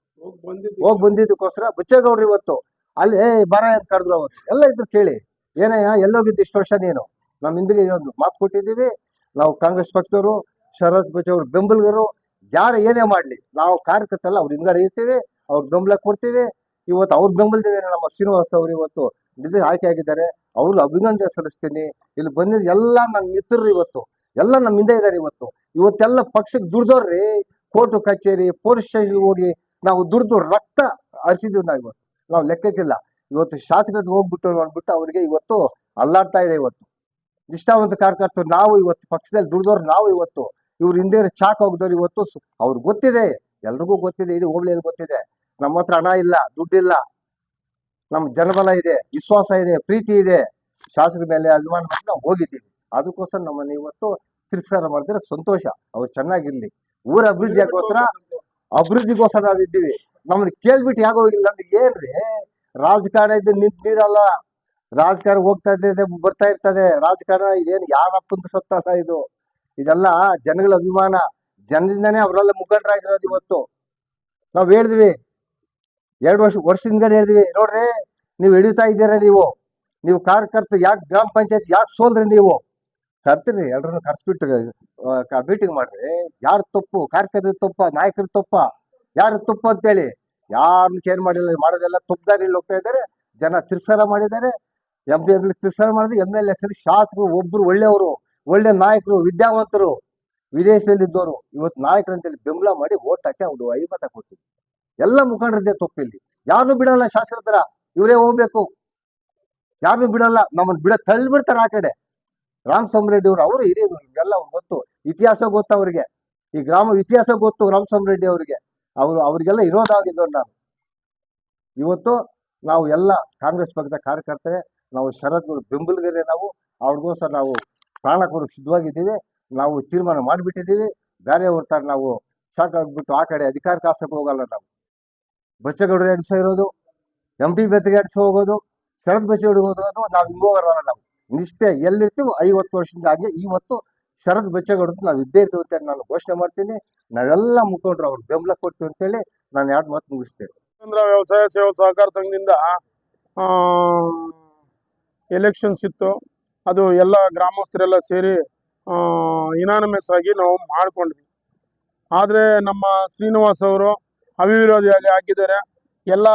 Speaker 7: ಹೋಗಿ ಬಂದಿದ್ದಕ್ಕೋಸ್ಕರ ಬುಚ್ಚೇಗೌಡ್ರು ಇವತ್ತು ಅಲ್ಲಿ ಏ ಬರ ಅಂತ ಕರೆದ್ರು ಅವತ್ತು. ಎಲ್ಲ ಇದ್ರು ಕೇಳಿ ಏನಯ್ಯ ಎಲ್ಲೋಗಿದ್ದು ಇಷ್ಟು ವರ್ಷ ನೀನು? ನಮ್ಮ ಹಿಂದಿಗೆ ಇನ್ನೊಂದು ಮಾತು ಕೊಟ್ಟಿದ್ದೀವಿ. ನಾವು ಕಾಂಗ್ರೆಸ್ ಪಕ್ಷದವರು ಶರತ್ ಬಚ್ಚೇಗೌಡ ಬೆಂಬಲಿಗರು ಯಾರು ಏನೇ ಮಾಡಲಿ ನಾವು ಕಾರ್ಯಕರ್ತಲ್ಲ ಅವ್ರ ಹಿಂದ್ಗಡೆ ಇರ್ತೀವಿ ಅವ್ರ ಬೆಂಬಲ ಕೊಡ್ತೀವಿ. ಇವತ್ತು ಅವ್ರ ಬೆಂಬಲದಿಂದ ನಮ್ಮ ಶ್ರೀನಿವಾಸ್ ಅವರು ಇವತ್ತು ನಿಧಿ ಆಯ್ಕೆ ಆಗಿದ್ದಾರೆ. ಅವ್ರಿಗೆ ಅಭಿನಂದನೆ ಸಲ್ಲಿಸ್ತೀನಿ. ಇಲ್ಲಿ ಬಂದಿದ್ದು ಎಲ್ಲ ನನ್ನ ಮಿತ್ರರು ಇವತ್ತು. ಎಲ್ಲ ನಮ್ಮ ಹಿಂದೆ ಇದ್ದಾರೆ ಇವತ್ತು. ಇವತ್ತೆಲ್ಲ ಪಕ್ಷಕ್ಕೆ ದುಡ್ದವ್ರಿ ಕೋರ್ಟು ಕಚೇರಿ, ಪೊಲೀಸ್ ಸ್ಟೇಷನ್ ಹೋಗಿ ನಾವು ದುಡ್ದು ರಕ್ತ ಹರಿಸಿದ್ವಿ ನಾವು ಇವತ್ತು. ನಾವು ಲೆಕ್ಕಕ್ಕಿಲ್ಲ. ಇವತ್ತು ಶಾಸಕರಿಗೆ ಹೋಗ್ಬಿಟ್ಟು ಅಂದ್ಬಿಟ್ಟು ಅವರಿಗೆ ಇವತ್ತು ಅಲ್ಲಾಡ್ತಾ ಇದೆ ಇವತ್ತು. ನಿಷ್ಠಾವಂತ ಕಾರ್ಯಕರ್ತರು ನಾವು ಇವತ್ತು ಪಕ್ಷದಲ್ಲಿ ದುಡ್ದವ್ರು ನಾವು ಇವತ್ತು. ಇವ್ರ ಹಿಂದೆ ಚಾಕ್ ಹೋಗಿದವ್ರು ಇವತ್ತು ಅವ್ರಿಗೆ ಗೊತ್ತಿದೆ. ಎಲ್ರಿಗೂ ಗೊತ್ತಿದೆ, ಇಡೀ ಹೋಬಳಿಯಲ್ಲಿ ಗೊತ್ತಿದೆ. ನಮ್ಮ ಹತ್ರ ಹಣ ಇಲ್ಲ, ದುಡ್ಡಿಲ್ಲ. ನಮ್ಮ ಜನಬಲ ಇದೆ, ವಿಶ್ವಾಸ ಇದೆ, ಪ್ರೀತಿ ಇದೆ. ಶಾಸಕರ ಮೇಲೆ ಅಭಿಮಾನ ನಾವು ಹೋಗಿದ್ದೀವಿ. ಅದಕ್ಕೋಸ್ಕರ ನಮ್ಮನ್ನು ಇವತ್ತು ತಿರಸ್ಕಾರ ಮಾಡಿದ್ರೆ ಸಂತೋಷ. ಅವ್ರು ಚೆನ್ನಾಗಿರ್ಲಿ. ಊರ ಅಭಿವೃದ್ಧಿಗೋಸ್ಕರ ಅಭಿವೃದ್ಧಿಗೋಸ್ಕರ ನಾವಿದ್ದೀವಿ. ನಮ್ಮನ್ನ ಕೇಳ್ಬಿಟ್ಟು ಯಾಕೆ ಇಲ್ಲ ಅಂದ್ರೆ ಏನ್ರಿ? ರಾಜಕಾರಣ ಇದ್ದು ನಿಂತಿರಲ್ಲ ನೀರಲ್ಲ. ರಾಜಕಾರಣ ಹೋಗ್ತಾ ಇದೆ ಬರ್ತಾ ಇರ್ತದೆ. ರಾಜಕಾರಣ ಇದೇನು ಯಾರಪ್ಪಂತ ಸತ್ತಲ್ಲ ಇದು. ಇದೆಲ್ಲ ಜನಗಳ ಅಭಿಮಾನ. ಜನರಿಂದನೇ ಅವರೆಲ್ಲ ಮುಖಂಡರಾಗಿರೋದು ಇವತ್ತು. ನಾವು ಹೇಳಿದ್ವಿ. ಎರಡು ವರ್ಷ ವರ್ಷದಿಂದ ಹೇಳಿದ್ವಿ. ನೋಡ್ರಿ, ನೀವು ಹಿಡಿತಾ ಇದ್ದೀರಾ ನೀವು? ನೀವು ಕಾರ್ಯಕರ್ತರು ಯಾಕೆ ಗ್ರಾಮ ಪಂಚಾಯತ್ ಯಾಕೆ ಸೋಲ್ರಿ ನೀವು? ಕರ್ತೀರಿ ಎಲ್ರನ್ನು ಕರ್ಸ್ಬಿಟ್ಟು ಮೀಟಿಂಗ್ ಮಾಡ್ರಿ. ಯಾರು ತಪ್ಪು? ಕಾರ್ಯಕರ್ತರ ತಪ್ಪ, ನಾಯಕರ ತಪ್ಪ? ಯಾರು ತಪ್ಪು ಅಂತೇಳಿ? ಯಾರನ್ನು ಕೇರ್ ಮಾಡಿಲ್ಲ, ಮಾಡೋದೆಲ್ಲ ತಪ್ಪದಾರಿಯಲ್ಲಿ ಹೋಗ್ತಾ ಇದ್ದಾರೆ. ಜನ ತಿರ್ಸಾರ ಮಾಡಿದ್ದಾರೆ. ಎಂ ಪಿ ಎಲ್ ತಿರ್ಸಾರ ಮಾಡಿದ್ರೆ ಎಂ ಎಲ್ ಎ ಶಾಸಕರು ಒಬ್ರು ಒಳ್ಳೆಯವರು, ಒಳ್ಳೆ ನಾಯಕರು, ವಿದ್ಯಾವಂತರು ವಿದೇಶದಲ್ಲಿ ಇದ್ದವರು ಇವತ್ತು ನಾಯಕರು ಅಂತೇಳಿ ಬೆಂಬಲ ಮಾಡಿ ಓಟ್ ಹಾಕಿ ಅವ್ರು ಐವತ್ತ ಕೊಡ್ತೀವಿ. ಎಲ್ಲ ಮುಖಂಡರದ್ದೇ ತಪ್ಪಿಲ್ಲಿ ಯಾರನ್ನೂ ಬಿಡಲ್ಲ ಶಾಸಕರ ಥರ ಇವರೇ ಹೋಗ್ಬೇಕು. ಯಾರನ್ನೂ ಬಿಡಲ್ಲ. ನಮ್ಮನ್ನು ಬಿಡ, ತಳ್ಳಿಬಿಡ್ತಾರೆ ಆ ಕಡೆ. ರಾಮ್ ರೆಡ್ಡಿ ಅವರು ಅವರು ಹಿರಿಯರು ಎಲ್ಲ ಅವ್ರಿಗೆ ಗೊತ್ತು. ಇತಿಹಾಸ ಗೊತ್ತು ಅವರಿಗೆ? ಈ ಗ್ರಾಮ ಇತಿಹಾಸ ಗೊತ್ತು ರಾಮ್ ರೆಡ್ಡಿ ಅವರಿಗೆ. ಅವರು, ಅವರಿಗೆಲ್ಲ ಇರೋದಾಗಿದ್ದವ್ರು ನಾನು. ಇವತ್ತು ನಾವು ಎಲ್ಲ ಕಾಂಗ್ರೆಸ್ ಪಕ್ಷದ ಕಾರ್ಯಕರ್ತರೆ, ನಾವು ಶರತ್ಗಳು ಬೆಂಬಲಿಗರೆ ನಾವು, ಅವ್ರಿಗೋಸ್ಕರ ನಾವು ಪ್ರಾಣ ಕೊಡೋಕೆ ಸಿದ್ಧವಾಗಿದ್ದೀವಿ. ನಾವು ತೀರ್ಮಾನ ಮಾಡಿಬಿಟ್ಟಿದ್ದೀವಿ. ಬೇರೆ ಥರ ನಾವು ಶಾಕ್ ಆಗಿಬಿಟ್ಟು ಆ ಕಡೆ ಅಧಿಕಾರ ಕಾಸಕ್ಕೆ ಹೋಗಲ್ಲ ನಾವು. ಬಚ್ಚಗೌಡರು ಎಡಿಸೋ ಇರೋದು, ಎಂ ಪಿ ಬೆತ್ತಿಗೆ ಎಡ್ಸೋ ಹೋಗೋದು, ಶರದ್ ಬಚ್ಚಗೌಡ ಹೋಗೋದು, ನಾವು ಹಿಂಗೆ ನಾವು. ನಿಷ್ಠೆ ಎಲ್ಲಿರ್ತೀವೋ ಐವತ್ತು ವರ್ಷದಿಂದ ಹಾಗೆ ಇವತ್ತು ಶರದ್ ಬಚ್ಚಗೌಡರು ನಾವು ಇದ್ದೇ ಇರ್ತೀವಿ ಅಂತ ನಾನು ಘೋಷಣೆ ಮಾಡ್ತೀನಿ. ನಾವೆಲ್ಲ ಮುಖಂಡರು ಅವ್ರು ಬೆಂಬಲ ಕೊಡ್ತೀವಿ ಅಂತೇಳಿ ನಾನು ಎರಡು ಮಾತು ಮುಗಿಸ್ತೇನೆ.
Speaker 2: ವ್ಯವಸಾಯ, ಸೇವಾ ಸಹಕಾರ ಸಂಘದಿಂದ ಎಲೆಕ್ಷನ್ಸ್ ಇತ್ತು. ಅದು ಎಲ್ಲ ಗ್ರಾಮಸ್ಥರೆಲ್ಲ ಸೇರಿ ಇನಾನಮಸ್ ಆಗಿ ನಾವು ಮಾಡ್ಕೊಂಡ್ವಿ. ಆದರೆ ನಮ್ಮ ಶ್ರೀನಿವಾಸ್ ಅವರು ಅವಿರೋಧಿಯಾಗಿ ಹಾಕಿದ್ದಾರೆ. ಎಲ್ಲ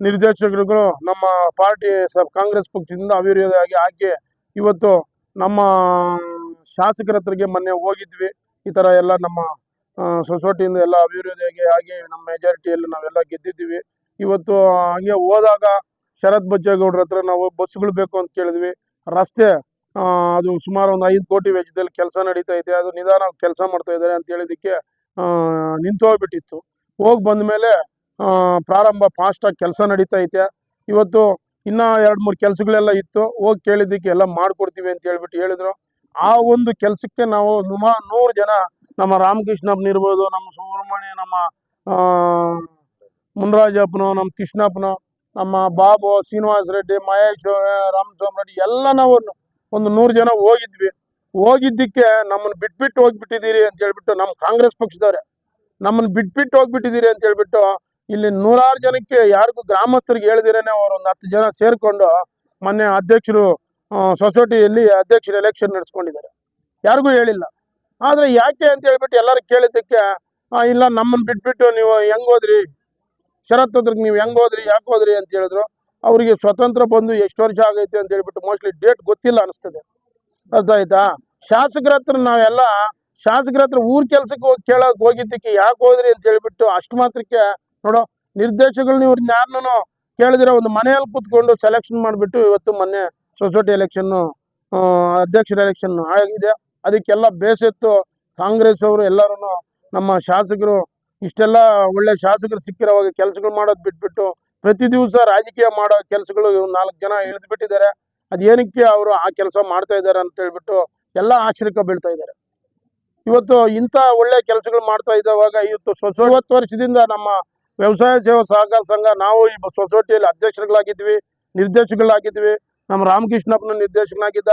Speaker 2: ನಿರ್ದೇಶಕರುಗಳು ನಮ್ಮ ಪಾರ್ಟಿ ಕಾಂಗ್ರೆಸ್ ಪಕ್ಷದಿಂದ ಅವಿರೋಧಿಯಾಗಿ ಹಾಕಿ ಇವತ್ತು ನಮ್ಮ ಶಾಸಕರ ಹತ್ರಗೆ ಮೊನ್ನೆ ಹೋಗಿದ್ವಿ. ಈ ಥರ ಎಲ್ಲ ನಮ್ಮ ಸೊಸೈಟಿಯಿಂದ ಎಲ್ಲ ಅಭಿವೃದ್ಧಿಯಾಗಿ ಆಗಿ ನಮ್ಮ ಮೆಜಾರಿಟಿಯಲ್ಲಿ ನಾವೆಲ್ಲ ಗೆದ್ದಿದ್ದೀವಿ. ಇವತ್ತು ಹಂಗೆ ಹೋದಾಗ ಶರತ್ ಬಚ್ಚೇಗೌಡ್ರ ಹತ್ರ ನಾವು ಬಸ್ಗಳು ಬೇಕು ಅಂತ ಕೇಳಿದ್ವಿ. ರಸ್ತೆ ಅದು ಸುಮಾರು ಒಂದು ಐದು ಕೋಟಿ ವೆಚ್ಚದಲ್ಲಿ ಕೆಲಸ ನಡೀತಾ ಇದೆ. ಅದು ನಿಧಾನ ಕೆಲಸ ಮಾಡ್ತಾ ಇದ್ದಾರೆ ಅಂತ ಹೇಳಿದಕ್ಕೆ ನಿಂತು ಹೋಗ್ಬಿಟ್ಟಿತ್ತು. ಹೋಗಿ ಬಂದ ಮೇಲೆ ಪ್ರಾರಂಭ ಫಾಸ್ಟಾಗಿ ಕೆಲಸ ನಡೀತಾ ಐತೆ. ಇವತ್ತು ಇನ್ನೂ ಎರಡು ಮೂರು ಕೆಲಸಗಳೆಲ್ಲ ಇತ್ತು. ಹೋಗಿ ಕೇಳಿದ್ದಕ್ಕೆ ಎಲ್ಲ ಮಾಡ್ಕೊಡ್ತೀವಿ ಅಂತ ಹೇಳ್ಬಿಟ್ಟು ಹೇಳಿದ್ರು. ಆ ಒಂದು ಕೆಲಸಕ್ಕೆ ನಾವು ಸುಮಾರು ನೂರು ಜನ ನಮ್ಮ ರಾಮಕೃಷ್ಣಪ್ಪನ ಇರ್ಬೋದು, ನಮ್ಮ ಸುಬ್ರಹ್ಮಣ್ಯ ನಮ್ಮ ಮುನ್ರಾಜಪ್ಪನು, ನಮ್ಮ ಕೃಷ್ಣಪ್ಪನು, ನಮ್ಮ ಬಾಬು, ಶ್ರೀನಿವಾಸ ರೆಡ್ಡಿ, ಮಹೇಶ್ ರಾಮಸ್ವಾಮಿ ರೆಡ್ಡಿ ಎಲ್ಲ ನಾವು ಒಂದು ನೂರು ಜನ ಹೋಗಿದ್ವಿ. ಹೋಗಿದ್ದಕ್ಕೆ ನಮ್ಮನ್ನು ಬಿಟ್ಬಿಟ್ಟು ಹೋಗ್ಬಿಟ್ಟಿದ್ದೀರಿ ಅಂತ ಹೇಳ್ಬಿಟ್ಟು ನಮ್ಮ ಕಾಂಗ್ರೆಸ್ ಪಕ್ಷದವ್ರೆ, ನಮ್ಮನ್ನು ಬಿಟ್ಬಿಟ್ಟು ಹೋಗ್ಬಿಟ್ಟಿದ್ದೀರಿ ಅಂತ ಹೇಳ್ಬಿಟ್ಟು ಇಲ್ಲಿ ನೂರಾರು ಜನಕ್ಕೆ ಯಾರಿಗೂ ಗ್ರಾಮಸ್ಥರಿಗೆ ಹೇಳ್ದಿರೇನೆ ಅವ್ರು ಒಂದು ಹತ್ತು ಜನ ಸೇರಿಕೊಂಡು ಮೊನ್ನೆ ಅಧ್ಯಕ್ಷರು ಸೊಸೈಟಿಯಲ್ಲಿ ಅಧ್ಯಕ್ಷರು ಎಲೆಕ್ಷನ್ ನಡೆಸ್ಕೊಂಡಿದ್ದಾರೆ. ಯಾರಿಗೂ ಹೇಳಿಲ್ಲ. ಆದರೆ ಯಾಕೆ ಅಂತ ಹೇಳ್ಬಿಟ್ಟು ಎಲ್ಲರೂ ಕೇಳಿದ್ದಕ್ಕೆ ಇಲ್ಲ ನಮ್ಮನ್ನು ಬಿಟ್ಬಿಟ್ಟು ನೀವು ಹೆಂಗ್ ಹೋದ್ರಿ? ಶರತ್ ನೀವು ಹೆಂಗೆ ಹೋದ್ರಿ? ಯಾಕೆ ಹೋದ್ರಿ ಅಂತ ಹೇಳಿದ್ರು. ಅವರಿಗೆ ಸ್ವತಂತ್ರ ಬಂದು ಎಷ್ಟು ವರ್ಷ ಆಗೈತೆ ಅಂತ ಹೇಳ್ಬಿಟ್ಟು ಮೋಸ್ಟ್ಲಿ ಡೇಟ್ ಗೊತ್ತಿಲ್ಲ ಅನಿಸ್ತದೆ. ಅರ್ಥ ಆಯ್ತಾ ಶಾಸಕರ ಹತ್ರ ನಾವೆಲ್ಲ, ಶಾಸಕರ ಹತ್ರ ಊರ್ ಕೆಲ್ಸಕ್ಕೆ ಹೋಗಿ ಕೇಳೋಕೆ ಹೋಗಿದ್ದಕ್ಕೆ ಯಾಕೆ ಹೋದ್ರಿ ಅಂತ ಹೇಳ್ಬಿಟ್ಟು ಅಷ್ಟು ಮಾತ್ರಕ್ಕೆ ನೋಡೋ ನಿರ್ದೇಶಗಳನ್ನ ಇವ್ರನ್ನ ಯಾರನ್ನೂ ಕೇಳಿದ್ರೆ ಒಂದು ಮನೆಯಲ್ಲಿ ಕೂತ್ಕೊಂಡು ಸೆಲೆಕ್ಷನ್ ಮಾಡಿಬಿಟ್ಟು ಇವತ್ತು ಮೊನ್ನೆ ಸೊಸೈಟಿ ಎಲೆಕ್ಷನ್ನು ಅಧ್ಯಕ್ಷರ ಎಲೆಕ್ಷನ್ ಆಗಿದೆ. ಅದಕ್ಕೆಲ್ಲ ಬೇಸತ್ತು ಕಾಂಗ್ರೆಸ್ ಅವರು ಎಲ್ಲರೂ ನಮ್ಮ ಶಾಸಕರು, ಇಷ್ಟೆಲ್ಲ ಒಳ್ಳೆ ಶಾಸಕರು ಸಿಕ್ಕಿರೋವಾಗ ಕೆಲಸಗಳು ಮಾಡೋದು ಬಿಟ್ಬಿಟ್ಟು ಪ್ರತಿ ದಿವಸ ರಾಜಕೀಯ ಮಾಡೋ ಕೆಲಸಗಳು ನಾಲ್ಕು ಜನ ಇಳಿದು ಬಿಟ್ಟಿದ್ದಾರೆ ಅದೇನಕ್ಕೆ ಅವರು ಆ ಕೆಲಸ ಮಾಡ್ತಾ ಇದ್ದಾರೆ ಅಂತ ಹೇಳ್ಬಿಟ್ಟು ಎಲ್ಲ ಆಶ್ಚರ್ಯಕ್ಕೆ ಬೀಳ್ತಾ ಇದ್ದಾರೆ. ಇವತ್ತು ಇಂಥ ಒಳ್ಳೆ ಕೆಲಸಗಳು ಮಾಡ್ತಾ ಇದ್ದಾವಾಗ ಇವತ್ತು ಸೊಸೈ ಐವತ್ತು ವರ್ಷದಿಂದ ನಮ್ಮ ವ್ಯವಸಾಯ ಸೇವಾ ಸಹಕಾರ ಸಂಘ, ನಾವು ಈ ಸೊಸೈಟಿಯಲ್ಲಿ ಅಧ್ಯಕ್ಷರುಗಳಾಗಿದ್ವಿ ನಿರ್ದೇಶಕಗಳಾಗಿದ್ವಿ ನಮ್ಮ ರಾಮಕೃಷ್ಣಪ್ಪನ ನಿರ್ದೇಶಕನಾಗಿದ್ದ.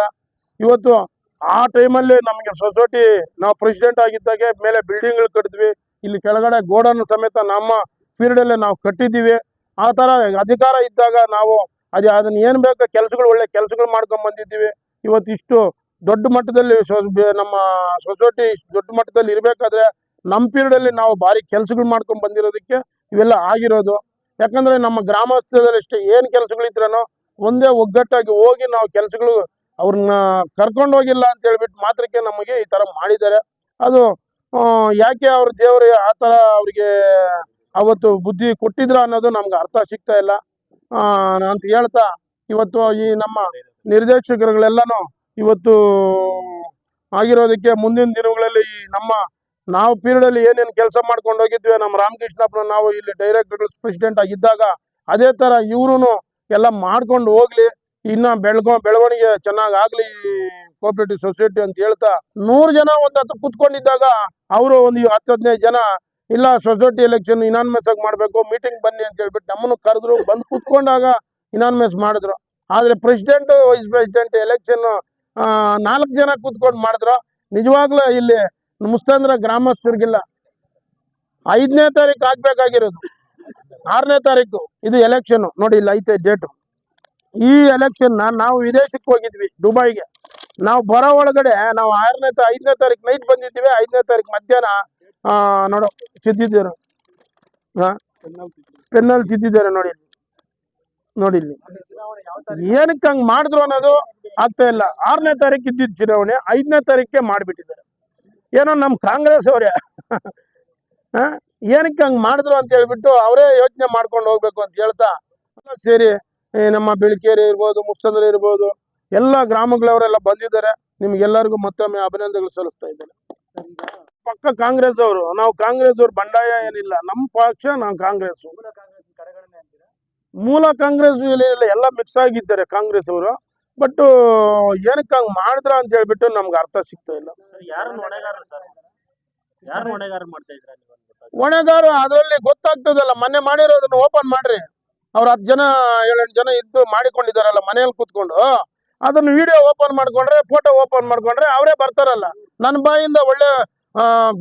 Speaker 2: ಇವತ್ತು ಆ ಟೈಮಲ್ಲಿ ನಮಗೆ ಸೊಸೈಟಿ, ನಾವು ಪ್ರೆಸಿಡೆಂಟ್ ಆಗಿದ್ದಾಗೆ ಮೇಲೆ ಬಿಲ್ಡಿಂಗ್ಗಳು ಕಟ್ಟಿದ್ವಿ. ಇಲ್ಲಿ ಕೆಳಗಡೆ ಗೋಡನ್ ಸಮೇತ ನಮ್ಮ ಪೀರಿಯಡಲ್ಲೇ ನಾವು ಕಟ್ಟಿದ್ದೀವಿ. ಆ ಥರ ಅಧಿಕಾರ ಇದ್ದಾಗ ನಾವು ಅದೇ ಅದನ್ನ ಏನು ಬೇಕೋ ಕೆಲಸಗಳು, ಒಳ್ಳೆ ಕೆಲಸಗಳು ಮಾಡ್ಕೊಂಡು ಬಂದಿದ್ದೀವಿ. ಇವತ್ತು ಇಷ್ಟು ದೊಡ್ಡ ಮಟ್ಟದಲ್ಲಿ ನಮ್ಮ ಸೊಸೈಟಿ ದೊಡ್ಡ ಮಟ್ಟದಲ್ಲಿ ಇರಬೇಕಾದ್ರೆ ನಮ್ಮ ಪೀರಿಯಡಲ್ಲಿ ನಾವು ಭಾರಿ ಕೆಲಸಗಳು ಮಾಡ್ಕೊಂಡು ಬಂದಿರೋದಕ್ಕೆ ಇವೆಲ್ಲ ಆಗಿರೋದು. ಯಾಕಂದ್ರೆ ನಮ್ಮ ಗ್ರಾಮಸ್ಥರಲ್ಲಿ ಅಷ್ಟೇ ಏನು ಕೆಲಸಗಳಿದ್ರೂ ಒಂದೇ ಒಗ್ಗಟ್ಟಾಗಿ ಹೋಗಿ ನಾವು ಕೆಲಸಗಳು ಅವ್ರನ್ನ ಕರ್ಕೊಂಡು ಹೋಗಿಲ್ಲ ಅಂತ ಹೇಳ್ಬಿಟ್ಟು ಮಾತ್ರಕ್ಕೆ ನಮಗೆ ಈ ಥರ ಮಾಡಿದ್ದಾರೆ. ಅದು ಯಾಕೆ ಅವ್ರ ದೇವರು ಆ ಥರ ಅವ್ರಿಗೆ ಅವತ್ತು ಬುದ್ಧಿ ಕೊಟ್ಟಿದ್ರ ಅನ್ನೋದು ನಮ್ಗೆ ಅರ್ಥ ಸಿಗ್ತಾ ಇಲ್ಲ. ಅಂತ ಹೇಳ್ತಾ ಇವತ್ತು ಈ ನಮ್ಮ ನಿರ್ದೇಶಕರುಗಳೆಲ್ಲನೂ ಇವತ್ತು ಆಗಿರೋದಕ್ಕೆ ಮುಂದಿನ ದಿನಗಳಲ್ಲಿ ನಮ್ಮ ನಾವು ಪೀರಿಯಡಲ್ಲಿ ಏನೇನು ಕೆಲಸ ಮಾಡ್ಕೊಂಡು ಹೋಗಿದ್ವಿ ನಮ್ಮ ರಾಮಕೃಷ್ಣಪ್ಪನ ನಾವು ಇಲ್ಲಿ ಡೈರೆಕ್ಟರ್ ಪ್ರೆಸಿಡೆಂಟ್ ಆಗಿದ್ದಾಗ ಅದೇ ತರ ಇವ್ರು ಎಲ್ಲ ಮಾಡ್ಕೊಂಡು ಹೋಗ್ಲಿ, ಇನ್ನ ಬೆಳ್ಕೊ, ಬೆಳವಣಿಗೆ ಚೆನ್ನಾಗ್ ಆಗ್ಲಿ ಕೋಆಪರೇಟಿವ್ ಸೊಸೈಟಿ ಅಂತ ಹೇಳ್ತಾ ನೂರು ಜನ ಒಂದ್ ಹತ್ತು ಕುತ್ಕೊಂಡಿದ್ದಾಗ ಅವರು ಒಂದು ಹತ್ತು ಹದಿನೈದು ಜನ, ಇಲ್ಲ ಸೊಸೈಟಿ ಎಲೆಕ್ಷನ್ ಇನಾನ್ಮೆಸ್ ಆಗಿ ಮಾಡಬೇಕು ಮೀಟಿಂಗ್ ಬನ್ನಿ ಅಂತ ಹೇಳ್ಬಿಟ್ಟು ನಮ್ಮನ್ನು ಕರೆದ್ರು, ಬಂದು ಕುತ್ಕೊಂಡಾಗ ಇನಾನ್ಮೆಸ್ ಮಾಡಿದ್ರು. ಆದ್ರೆ ಪ್ರೆಸಿಡೆಂಟ್ ವೈಸ್ ಪ್ರೆಸಿಡೆಂಟ್ ಎಲೆಕ್ಷನ್ ನಾಲ್ಕು ಜನ ಕೂತ್ಕೊಂಡು ಮಾಡಿದ್ರು. ನಿಜವಾಗ್ಲೂ ಇಲ್ಲಿ ಮುಸ್ತಂದ್ರ ಗ್ರಾಮಸ್ಥರಿಗಿಲ್ಲ ಐದನೇ ತಾರೀಕು ಆಗ್ಬೇಕಾಗಿರೋದು. ಆರನೇ ತಾರೀಕು ಇದು ಎಲೆಕ್ಷನ್ ನೋಡಿ ಇಲ್ಲಿ ಐತೆ ಡೇಟು ಈ ಎಲೆಕ್ಷನ್ ನಾವು ವಿದೇಶಕ್ಕೆ ಹೋಗಿದ್ವಿ, ದುಬೈಗೆ. ನಾವು ಬರೋ ಒಳಗಡೆ, ನಾವು ಆರನೇ ತಾ, ಐದನೇ ತಾರೀಕು ನೈಟ್ ಬಂದಿದ್ದೀವಿ, ಐದನೇ ತಾರೀಕು ಮಧ್ಯಾಹ್ನ ನೋಡು ತಿದ್ದಿದ್ದಾರೆ ಹಾ ಪೆನ್ನಲ್ಲಿ ತಿದ್ದಿದ್ದಾರೆ ನೋಡಿ ನೋಡಿ ಇಲ್ಲಿ. ಏನಕ್ಕೆ ಹಂಗೆ ಮಾಡಿದ್ರು ಅನ್ನೋದು ಆಗ್ತಾ ಇಲ್ಲ. ಆರನೇ ತಾರೀಕು ಇದ್ದಿದ್ದು ಚುನಾವಣೆ, ಐದನೇ ತಾರೀಕೆ ಮಾಡಿಬಿಟ್ಟಿದ್ದಾರೆ. ಏನೋ ನಮ್ಮ ಕಾಂಗ್ರೆಸ್ ಅವರೇ. ಏನಕ್ಕೆ ಹಂಗೆ ಮಾಡಿದ್ರು ಅಂತ ಹೇಳ್ಬಿಟ್ಟು ಅವರೇ ಯೋಚನೆ ಮಾಡ್ಕೊಂಡು ಹೋಗ್ಬೇಕು ಅಂತ ಹೇಳ್ತಾ ಸೇರಿ ನಮ್ಮ ಬೆಳಕೇರಿ ಇರ್ಬೋದು ಮುಸ್ತಂದ್ರ ಇರ್ಬೋದು ಎಲ್ಲ ಗ್ರಾಮಗಳವರೆಲ್ಲ ಬಂದಿದ್ದಾರೆ. ನಿಮ್ಗೆಲ್ಲರಿಗೂ ಮತ್ತೊಮ್ಮೆ ಅಭಿನಂದನೆಗಳು ಸಲ್ಲಿಸ್ತಾ ಇದ್ದೇನೆ. ಪಕ್ಕ ಕಾಂಗ್ರೆಸ್ ಅವರು. ನಾವು ಕಾಂಗ್ರೆಸ್ ಅವ್ರ ಬಂಡಾಯ ಏನಿಲ್ಲ. ನಮ್ಮ ಪಕ್ಷ ನಾವು ಕಾಂಗ್ರೆಸ್. ಮೂಲ ಕಾಂಗ್ರೆಸ್ ಎಲ್ಲ ಮಿಕ್ಸ್ ಆಗಿದ್ದಾರೆ ಕಾಂಗ್ರೆಸ್ ಅವರು. ಬಟ್ ಏನಕ್ಕೆ ಹಂಗ್ ಮಾಡಿದ್ರ ಅಂತ ಹೇಳ್ಬಿಟ್ಟು ನಮ್ಗೆ ಅರ್ಥ ಸಿಗ್ತಾ ಇಲ್ಲ.
Speaker 8: ಹೊಣೆಗಾರ
Speaker 2: ಅದರಲ್ಲಿ ಗೊತ್ತಾಗ್ತದಲ್ಲ ಮೊನ್ನೆ ಮಾಡಿರೋದನ್ನ ಓಪನ್ ಮಾಡ್ರಿ. ಅವ್ರ ಹತ್ತು ಜನ ಏಳೆಂಟು ಜನ ಇದ್ದು ಮಾಡಿಕೊಂಡಿದಾರಲ್ಲ ಮನೆಯಲ್ಲಿ ಕೂತ್ಕೊಂಡು ಅದನ್ನ ವಿಡಿಯೋ ಓಪನ್ ಮಾಡ್ಕೊಂಡ್ರೆ ಫೋಟೋ ಓಪನ್ ಮಾಡ್ಕೊಂಡ್ರೆ ಅವರೇ ಬರ್ತಾರಲ್ಲ. ನನ್ನ ಬಾಯಿಂದ ಒಳ್ಳೆ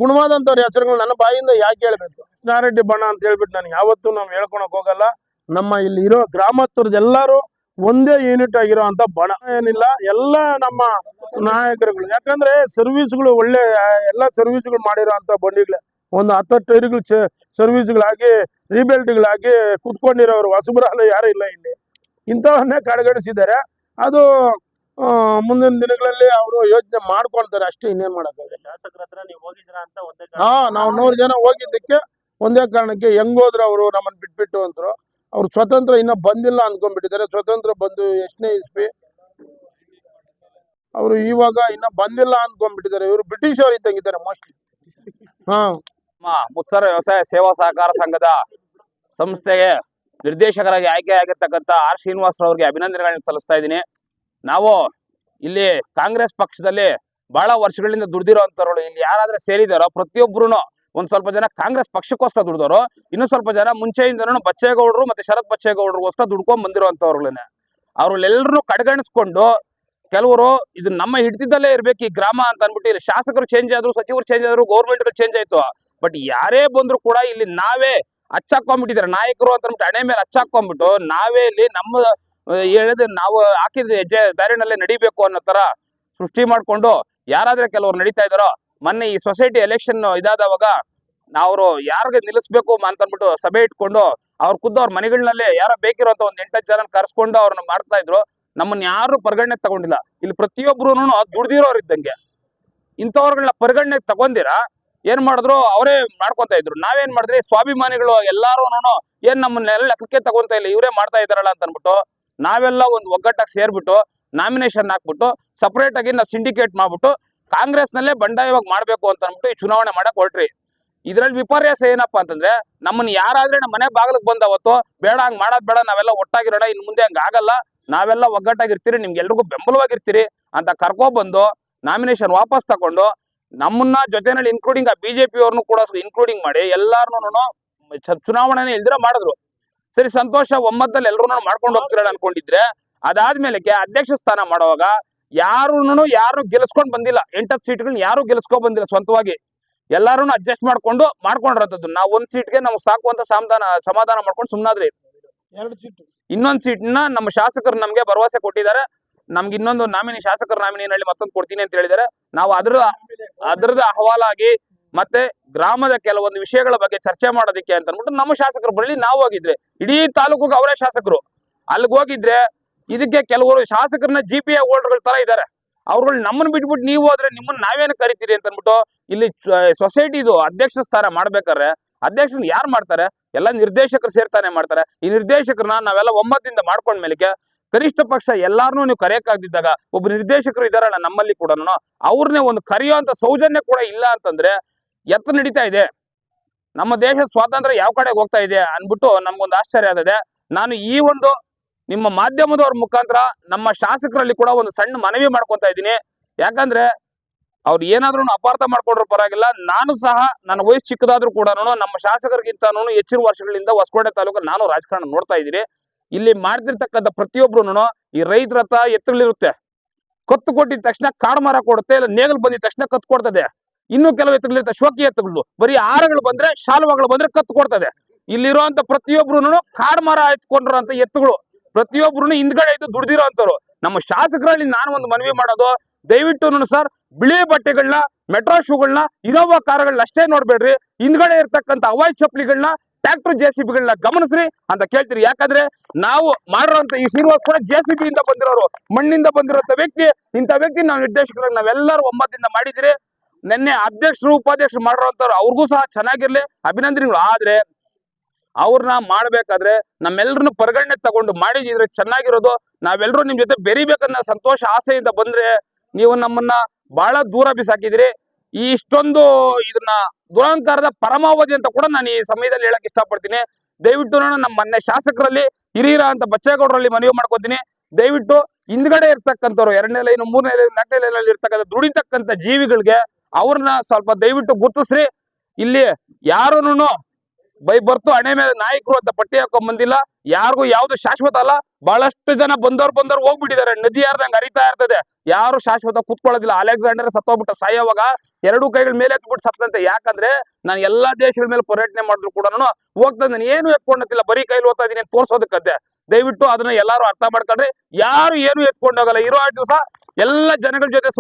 Speaker 2: ಗುಣವಾದಂಥವ್ರ ಹೆಸರುಗಳು ನನ್ನ ಬಾಯಿಂದ ಯಾಕೆ ಹೇಳ್ಬೇಕು? ಕೃಷ್ಣಾರೆಡ್ಡಿ ಬಣ್ಣ ಅಂತ ಹೇಳ್ಬಿಟ್ಟು ನಾನು ಯಾವತ್ತೂ ನಾವು ಹೇಳ್ಕೊಳಕ್ ಹೋಗಲ್ಲ. ನಮ್ಮ ಇಲ್ಲಿ ಇರೋ ಗ್ರಾಮಸ್ಥರದ್ದು ಎಲ್ಲರೂ ಒಂದೇ ಯೂನಿಟ್ ಆಗಿರೋ ಅಂತ ಬಣ. ಏನಿಲ್ಲ ಎಲ್ಲ ನಮ್ಮ ನಾಯಕರುಗಳು. ಯಾಕಂದ್ರೆ ಸರ್ವಿಸ್ಗಳು ಒಳ್ಳೆ ಎಲ್ಲ ಸರ್ವಿಸ್ಗಳು ಮಾಡಿರೋ ಅಂತ ಬಂಡಿಗಳೇ. ಒಂದು ಹತ್ತು ಟೈರ್ಗಳು ಸರ್ವಿಸ್ಗಳಾಗಿ ರೀಬೆಲ್ಟ್ಗಳಾಗಿ ಕುತ್ಕೊಂಡಿರೋರು ಹೊಸಬರಲ್ಲ ಯಾರು ಇಲ್ಲ ಇಲ್ಲಿ. ಇಂಥವನ್ನೇ ಕಡೆಗಣಿಸಿದ್ದಾರೆ. ಅದು ಮುಂದಿನ ದಿನಗಳಲ್ಲಿ ಅವರು ಯೋಚನೆ ಮಾಡ್ಕೊಳ್ತಾರೆ ಅಷ್ಟೇ ಇನ್ನೇನ್ ಮಾಡೋಕ್ಕಾಗಲ್ಲ. ಹಾ ನಾವು ನೂರು ಜನ ಹೋಗಿದ್ದಕ್ಕೆ ಒಂದೇ ಕಾರಣಕ್ಕೆ ಹೆಂಗೋದ್ರು ಅವರು ನಮ್ಮನ್ನ ಬಿಟ್ಬಿಟ್ಟು ಅಂದ್ರು. ಅವ್ರು ಸ್ವತಂತ್ರ ಇನ್ನ ಬಂದಿಲ್ಲ ಅಂದ್ಕೊಂಡ್ಬಿಟ್ಟಿದ್ದಾರೆ. ಸ್ವತಂತ್ರ ಬಂದು ಎಷ್ಟನೇ ಇಸ್ವಿ ಅವರು ಇವಾಗ ಇನ್ನ ಬಂದಿಲ್ಲ ಅಂದ್ಕೊಂಡ್ಬಿಟ್ಟಿದ್ದಾರೆ. ಇವರು ಬ್ರಿಟಿಷ್ ಅವ್ರು ಇದ್ದಂಗಿದ್ದಾರೆ ಮೋಸ್ಟ್ಲಿ ಹಾ.
Speaker 3: ಮುತ್ಸರ ವ್ಯವಸಾಯ ಸೇವಾ ಸಹಕಾರ ಸಂಘದ ಸಂಸ್ಥೆಗೆ ನಿರ್ದೇಶಕರಾಗಿ ಆಯ್ಕೆ ಆಗಿರ್ತಕ್ಕಂಥ ಆರ್ ಶ್ರೀನಿವಾಸ್ ರವರಿಗೆ ಅಭಿನಂದನೆಗಳನ್ನ ಸಲ್ಲಿಸ್ತಾ ಇದ್ದೀನಿ. ನಾವು ಇಲ್ಲಿ ಕಾಂಗ್ರೆಸ್ ಪಕ್ಷದಲ್ಲಿ ಬಹಳ ವರ್ಷಗಳಿಂದ ದುಡ್ದಿರೋಂಥವ್ರು ಇಲ್ಲಿ ಯಾರಾದ್ರೆ ಸೇರಿದಾರೋ ಪ್ರತಿಯೊಬ್ರು ಒಂದ್ ಸ್ವಲ್ಪ ಜನ ಕಾಂಗ್ರೆಸ್ ಪಕ್ಷಕ್ಕೋಸ್ಕರ ದುಡ್ದವರು ಇನ್ನು ಸ್ವಲ್ಪ ಜನ ಮುಂಚೆಯಿಂದನೂ ಬಚ್ಚೇಗೌಡರು ಮತ್ತೆ ಶರತ್ ಬಚ್ಚೇಗೌಡರಿಗೋಸ್ಕರ ದುಡ್ಕೊಂಡ್ ಬಂದಿರುವಂತವ್ರಗಳೇನೆ ಅವ್ರಲ್ಲೆಲ್ಲರೂ ಕಡೆಗಣಿಸ್ಕೊಂಡು ಕೆಲವರು ಇದು ನಮ್ಮ ಹಿಡಿತದಲ್ಲೇ ಇರ್ಬೇಕು ಈ ಗ್ರಾಮ ಅಂತ ಅನ್ಬಿಟ್ಟು ಇಲ್ಲಿ ಶಾಸಕರು ಚೇಂಜ್ ಆದ್ರು, ಸಚಿವರು ಚೇಂಜ್ ಆದ್ರು ಗೌರ್ಮೆಂಟ್ ಚೇಂಜ್ ಆಯ್ತು. ಬಟ್ ಯಾರೇ ಬಂದ್ರು ಕೂಡ ಇಲ್ಲಿ ನಾವೇ ಹಚ್ಚಾಕೊಂಡ್ಬಿಟ್ಟಿದ್ದಾರೆ ನಾಯಕರು ಅಂತ ಅನ್ಬಿಟ್ಟು ಹಣೆ ಮೇಲೆ ಹಚ್ಚಾಕೊಂಡ್ಬಿಟ್ಟು ನಾವೇ ಇಲ್ಲಿ ನಮ್ಮ ಹೇಳಿದ್ರೆ ಹೇಳಿದ ನಾವು ಹಾಕಿದ ಹೆಜ್ಜೆ ದಾರಿನಲ್ಲೇ ನಡಿಬೇಕು ಅನ್ನೋ ತರ ಸೃಷ್ಟಿ ಮಾಡ್ಕೊಂಡು ಯಾರಾದ್ರೆ ಕೆಲವರು ನಡೀತಾ ಇದಾರೋ ಮೊನ್ನೆ ಈ ಸೊಸೈಟಿ ಎಲೆಕ್ಷನ್ ಇದಾದವಾಗ ಅವರು ಯಾರಿಗೆ ನಿಲ್ಲಿಸ್ಬೇಕು ಅಂತ ಅಂದ್ಬಿಟ್ಟು ಸಭೆ ಇಟ್ಕೊಂಡು ಅವ್ರು ಖುದ್ದು ಅವ್ರ ಮನೆಗಳಲ್ಲೇ ಯಾರೋ ಬೇಕಿರೋಂತ ಒಂದ್ ಎಂಟತ್ತು ಜನ ಕರ್ಸ್ಕೊಂಡು ಅವ್ರನ್ನ ಮಾಡ್ತಾ ಇದ್ರು. ನಮ್ಮನ್ನ ಯಾರು ಪರಿಗಣನೆ ತಗೊಂಡಿಲ್ಲ. ಇಲ್ಲಿ ಪ್ರತಿಯೊಬ್ರು ದುಡ್ದಿರೋರು ಇದ್ದಂಗೆ. ಇಂಥವ್ರಗಳನ್ನ ಪರಿಗಣನೆ ತಗೊಂಡಿರಾ? ಏನ್ ಮಾಡಿದ್ರು? ಅವರೇ ಮಾಡ್ಕೊಂತ ಇದ್ರು. ನಾವೇನ್ ಮಾಡಿದ್ರಿ? ಸ್ವಾಭಿಮಾನಿಗಳು ಎಲ್ಲಾರು ಏನ್ ನಮ್ಮನ್ನೆಲ್ಲ ಲೆಕ್ಕಕ್ಕೆ ತಗೊಂತ ಇಲ್ಲ, ಇವರೇ ಮಾಡ್ತಾ ಇದಾರಲ್ಲ ಅಂತ ಅನ್ಬಿಟ್ಟು ನಾವೆಲ್ಲ ಒಂದು ಒಗ್ಗಟ್ಟಾಗಿ ಸೇರ್ಬಿಟ್ಟು ನಾಮಿನೇಷನ್ ಹಾಕ್ಬಿಟ್ಟು ಸಪರೇಟ್ ಆಗಿ ನಾವು ಸಿಂಡಿಕೇಟ್ ಮಾಡ್ಬಿಟ್ಟು ಕಾಂಗ್ರೆಸ್ ನಲ್ಲೇ ಬಂಡಾಯವಾಗಿ ಮಾಡ್ಬೇಕು ಅಂತ ಅಂದ್ಬಿಟ್ಟು ಈ ಚುನಾವಣೆ ಮಾಡಕ್ ಹೊರಟ್ರಿ. ಇದ್ರಲ್ಲಿ ವಿಪರ್ಯಾಸ ಏನಪ್ಪಾ ಅಂತಂದ್ರೆ ನಮ್ಮನ್ನ ಯಾರಾದ್ರೆ ನಮ್ಮ ಮನೆ ಬಾಗಿಲಿಗೆ ಬಂದ ಅವತ್ತು ಬೇಡ, ಹಂಗ್ ಮಾಡೋದ್ ಬೇಡ, ನಾವೆಲ್ಲ ಒಟ್ಟಾಗಿರೋಣ ಇನ್ ಮುಂದೆ ಹಂಗ ಆಗಲ್ಲ, ನಾವೆಲ್ಲ ಒಗ್ಗಟ್ಟಾಗಿರ್ತೀರಿ, ನಿಮ್ಗೆ ಎಲ್ರಿಗೂ ಬೆಂಬಲವಾಗಿರ್ತೀರಿ ಅಂತ ಕರ್ಕೊಬಂದು ನಾಮಿನೇಷನ್ ವಾಪಸ್ ತಕೊಂಡು ನಮ್ಮನ್ನ ಜೊತೆನಲ್ಲಿ ಇನ್ಕ್ಲೂಡಿಂಗ್ ಆ ಬಿಜೆಪಿ ಅವ್ರನ್ನು ಕೂಡ ಇನ್ಕ್ಲೂಡಿಂಗ್ ಮಾಡಿ ಎಲ್ಲಾರ್ನು ಚುನಾವಣೆನೇ ಇಲ್ದಿರ ಮಾಡಿದ್ರು. ಸರಿ, ಸಂತೋಷ ಒಮ್ಮತ್ತಲ್ಲಿ ಎಲ್ಲರೂ ಮಾಡ್ಕೊಂಡು ಹೋಗ್ತಿರೋಣ ಅನ್ಕೊಂಡಿದ್ರೆ ಅದಾದ್ಮೇಲೆ ಅಧ್ಯಕ್ಷ ಸ್ಥಾನ ಮಾಡುವಾಗ ಯಾರು ಯಾರು ಗೆಲ್ಸ್ಕೊಂಡ್ ಬಂದಿಲ್ಲ. ಎಂಟತ್ತು ಸೀಟ್ಗಳನ್ನ ಯಾರು ಗೆಲ್ಸ್ಕೊ ಬಂದಿಲ್ಲ ಸ್ವಂತವಾಗಿ. ಎಲ್ಲಾರು ಅಡ್ಜಸ್ಟ್ ಮಾಡ್ಕೊಂಡು ಮಾಡ್ಕೊಂಡಿರೋಂಥದ್ದು ನಾವು ಒಂದ್ ಸೀಟ್ಗೆ ನಮ್ಗೆ ಸಾಕು ಅಂತ ಸಮಾಧಾನ ಸಮಾಧಾನ ಮಾಡ್ಕೊಂಡು ಸುಮ್ನಾದ್ರಿ.
Speaker 2: ಇನ್ನೊಂದ್ ಸೀಟ್.
Speaker 3: ನ ನಮ್ಮ ಶಾಸಕರು ನಮ್ಗೆ ಭರವಸೆ ಕೊಟ್ಟಿದ್ದಾರೆ. ನಮ್ಗೆ ಇನ್ನೊಂದು ನಾಮಿನಿ ಶಾಸಕರ ನಾಮಿನಿ ಹೇಳಿ ಮತ್ತೊಂದು ಕೊಡ್ತೀನಿ ಅಂತ ಹೇಳಿದ್ದಾರೆ. ನಾವು ಅದ್ರ ಅದ್ರದ ಅಹವಾಲಾಗಿ ಮತ್ತೆ ಗ್ರಾಮದ ಕೆಲವೊಂದು ವಿಷಯಗಳ ಬಗ್ಗೆ ಚರ್ಚೆ ಮಾಡೋದಕ್ಕೆ ಅಂತ ಅಂದ್ಬಿಟ್ಟು ನಮ್ಮ ಶಾಸಕರು ಬರಲಿ ನಾವು ಹೋಗಿದ್ರೆ. ಇಡೀ ತಾಲೂಕಿಗೆ ಅವರೇ ಶಾಸಕರು. ಅಲ್ಲಿಗೆ ಹೋಗಿದ್ರೆ ಇದಕ್ಕೆ ಕೆಲವರು ಶಾಸಕರನ್ನ ಜಿ ಪಿ ಎ ಹೋಲ್ಡರ್ಗಳ ತರ ಇದ್ದಾರೆ. ಅವ್ರುಗಳು ನಮ್ಮನ್ನ ಬಿಟ್ಬಿಟ್ಟು ನೀವು ಹೋದ್ರೆ ನಿಮ್ಮನ್ನ ನಾವೇನು ಕರಿತೀರಿ ಅಂತ ಅಂದ್ಬಿಟ್ಟು ಇಲ್ಲಿ ಸೊಸೈಟಿದು ಅಧ್ಯಕ್ಷ ಸ್ಥಾನ ಮಾಡ್ಬೇಕಾದ್ರೆ ಅಧ್ಯಕ್ಷನ ಯಾರು ಮಾಡ್ತಾರೆ? ಎಲ್ಲ ನಿರ್ದೇಶಕರು ಸೇರ್ತಾನೆ ಮಾಡ್ತಾರೆ. ಈ ನಿರ್ದೇಶಕರನ್ನ ನಾವೆಲ್ಲ ಒಮ್ಮತದಿಂದ ಮಾಡ್ಕೊಂಡ ಮೇಲೆ ಕನಿಷ್ಠ ಪಕ್ಷ ಎಲ್ಲಾರನ್ನೂ ನೀವು ಕರೆಯಕ್ಕಾಗ್ದಿದ್ದಾಗ ಒಬ್ಬ ನಿರ್ದೇಶಕರು ಇದಾರಲ್ಲ ನಮ್ಮಲ್ಲಿ ಕೂಡ ಅವ್ರನ್ನೇ ಒಂದು ಕರೆಯುವಂತ ಸೌಜನ್ಯ ಕೂಡ ಇಲ್ಲ ಅಂತಂದ್ರೆ ಎತ್ತ ನಡೀತಾ ಇದೆ. ನಮ್ಮ ದೇಶ ಸ್ವಾತಂತ್ರ್ಯ ಯಾವ ಕಡೆಗೆ ಹೋಗ್ತಾ ಇದೆ ಅನ್ಬಿಟ್ಟು ನಮ್ಗೊಂದು ಆಶ್ಚರ್ಯ ಆಗಿದೆ ನಾನು ಈ ಒಂದು ನಿಮ್ಮ ಮಾಧ್ಯಮದವ್ರ ಮುಖಾಂತರ ನಮ್ಮ ಶಾಸಕರಲ್ಲಿ ಕೂಡ ಒಂದು ಸಣ್ಣ ಮನವಿ ಮಾಡ್ಕೊತಾ ಇದ್ದೀನಿ. ಯಾಕಂದ್ರೆ ಅವ್ರು ಏನಾದ್ರೂ ಅಪಾರ್ಥ ಮಾಡ್ಕೊಂಡ್ರು ಪರವಾಗಿಲ್ಲ. ನಾನು ಸಹ ನನ್ನ ವಯಸ್ಸು ಚಿಕ್ಕದಾದ್ರೂ ಕೂಡ ನಮ್ಮ ಶಾಸಕರಿಗಿಂತ ಹೆಚ್ಚಿನ ವರ್ಷಗಳಿಂದ ಹೊಸಕೋಟೆ ತಾಲೂಕು ನಾನು ರಾಜಕಾರಣ ನೋಡ್ತಾ ಇದ್ದೀನಿ. ಇಲ್ಲಿ ಮಾಡ್ತಿರ್ತಕ್ಕಂಥ ಪ್ರತಿಯೊಬ್ರು ಈ ರೈತರ ಹತ್ರ ಎತ್ತುಗಳಿರುತ್ತೆ ಕತ್ತು ಕೊಟ್ಟಿದ ತಕ್ಷಣ ಕಾಡು ಮರ ಕೊಡುತ್ತೆ, ಇಲ್ಲ ನೇಗಲ್ ಬಂದಿದ ತಕ್ಷಣ ಕತ್ತು ಕೊಡ್ತದೆ. ಇನ್ನು ಕೆಲವು ಎತ್ತುಗಳಿರುತ್ತೆ ಶೋಕಿ ಎತ್ತಗಳು ಬರೀ ಆರಗಳು ಬಂದ್ರೆ, ಶಾಲ್ವಗಳು ಬಂದ್ರೆ ಕತ್ತು ಕೊಡ್ತದೆ. ಇಲ್ಲಿರುವಂತ ಪ್ರತಿಯೊಬ್ರು ಕಾಡು ಮರ ಎತ್ಕೊಂಡ್ರಂತ ಎತ್ತುಗಳು. ಪ್ರತಿಯೊಬ್ರು ಹಿಂದ್ಗಡೆ ಇದ್ದು ದುಡ್ದಿರೋ ಅಂತವ್ರು ನಮ್ಮ ಶಾಸಕರಲ್ಲಿ ನಾನು ಒಂದು ಮನವಿ ಮಾಡೋದು, ದಯವಿಟ್ಟು ಸರ್, ಬಿಳಿ ಬಟ್ಟೆಗಳನ್ನ ಮೆಟ್ರೋ ಶೂಗಳನ್ನ ಇನೋವಾ ಕಾರ್ಗಳನ್ನ ಅಷ್ಟೇ ನೋಡ್ಬೇಡ್ರಿ. ಹಿಂದ್ಗಡೆ ಇರ್ತಕ್ಕಂಥ ಅವಾಯ್ ಚಪ್ಪಲಿಗಳನ್ನ ಟ್ರಾಕ್ಟರ್ ಜೆ ಸಿ ಬಿಗಳನ್ನ ಗಮನಿಸ್ರಿ ಅಂತ ಕೇಳ್ತೀರಿ. ಯಾಕಂದ್ರೆ ನಾವು ಮಾಡಿರೋಂತ ಈ ಶ್ರೀನಿವಾಸ್ ಕೂಡ ಜೆ ಸಿ ಬಿ ಇಂದ ಬಂದಿರೋರು. ಮಣ್ಣಿಂದ ಬಂದಿರೋಂಥ ವ್ಯಕ್ತಿ. ಇಂಥ ವ್ಯಕ್ತಿ ನಾವು ನಿರ್ದೇಶಕರಾಗಿ ನಾವೆಲ್ಲರೂ ಒಮ್ಮತದಿಂದ ಮಾಡಿದಿರಿ ನಿನ್ನೆ ಅಧ್ಯಕ್ಷರು, ಉಪಾಧ್ಯಕ್ಷರು ಮಾಡಿರೋಂಥವ್ರು ಅವ್ರಿಗೂ ಸಹ ಚೆನ್ನಾಗಿರ್ಲಿ. ಅಭಿನಂದನೆಗಳು. ಆದ್ರೆ ಅವ್ರನ್ನ ಮಾಡ್ಬೇಕಾದ್ರೆ ನಮ್ಮೆಲ್ಲರನ್ನು ಪರಿಗಣನೆ ತಗೊಂಡು ಮಾಡಿದ್ರೆ ಚೆನ್ನಾಗಿರೋದು ನಾವೆಲ್ಲರೂ ನಿಮ್ ಜೊತೆ ಬೆರಿಬೇಕನ್ನ ಸಂತೋಷ, ಆಸೆಯಿಂದ ಬಂದ್ರೆ ನೀವು ನಮ್ಮನ್ನ ಬಹಳ ದೂರ ಬಿಸಾಕಿದಿರಿ. ಈ ಇಷ್ಟೊಂದು ಇದನ್ನ ದುರಂಕಾರದ ಪರಮಾವಧಿ ಅಂತ ಕೂಡ ನಾನು ಈ ಸಮಯದಲ್ಲಿ ಹೇಳಕ್ ಇಷ್ಟಪಡ್ತೀನಿ. ದಯವಿಟ್ಟು ನಮ್ಮ ಮೊನ್ನೆ ಶಾಸಕರಲ್ಲಿ ಹಿರಿಯರ ಅಂತ ಬಚ್ಚೇಗೌಡರಲ್ಲಿ ಮನವಿ ಮಾಡ್ಕೊತೀನಿ. ದಯವಿಟ್ಟು ಹಿಂದ್ಗಡೆ ಇರ್ತಕ್ಕಂಥವ್ರು, ಎರಡನೇ ಲೈನ್, ಮೂರನೇ ಲೈನ್, ನಾಲ್ಕನೇ ಲೈನ್ ಅಲ್ಲಿ ಇರ್ತಕ್ಕಂಥ ದುಡಿತಕ್ಕಂಥ ಜೀವಿಗಳಿಗೆ ಅವ್ರನ್ನ ಸ್ವಲ್ಪ ದಯವಿಟ್ಟು ಗುರುತಿಸ್ರಿ. ಇಲ್ಲಿ ಯಾರೂನು ಬೈ ಬರ್ತು, ಹಣೆ ಮೇಲೆ ನಾಯಕರು ಅಂತ ಪಟ್ಟಿ ಹಾಕೊಂಡ್ ಬಂದಿಲ್ಲ. ಯಾರಿಗೂ ಯಾವ್ದು ಶಾಶ್ವತ ಅಲ್ಲ. ಬಹಳಷ್ಟು ಜನ ಬಂದವ್ರು ಬಂದವ್ರು ಹೋಗ್ಬಿಟ್ಟಿದ್ದಾರೆ. ನದಿ ಯಾರ್ದಂಗ್ ಹರಿತಾ ಇರ್ತದೆ, ಯಾರು ಶಾಶ್ವತ ಕುತ್ಕೊಳ್ಳೋದಿಲ್ಲ. ಅಲೆಕ್ಸಾಂಡರ್ ಸತ್ತೋಗ್ಬಿಟ್ಟ ಸಾಯೋವಾಗ ಎರಡು ಕೈಗಳ ಮೇಲೆ ಎತ್ಬಿಟ್ಟು ಸತ್ತಂತೆ. ಯಾಕಂದ್ರೆ ನಾನು ಎಲ್ಲಾ ದೇಶಗಳ ಮೇಲೆ ಪರ್ಯಟನೆ ಮಾಡಿದ್ರು ಕೂಡ ಹೋಗ್ತಾ ನಾನು ಏನು ಎತ್ಕೊಂಡತಿಲ್ಲ ಬರೀ ಕೈಲಿ ಓದ್ತಾ ಇದೀನಿ ಅಂತ ತೋರ್ಸೋದಕ್ಕಂತೆ ದಯವಿಟ್ಟು ಅದನ್ನ ಎಲ್ಲಾರು ಅರ್ಥ ಮಾಡ್ಕೊಂಡ್ರಿ ಯಾರು ಏನು ಎತ್ಕೊಂಡೋಗಲ್ಲ ಇರೋ ಆ ದಿವಸ ಎಲ್ಲ ಜನಗಳ ಜೊತೆ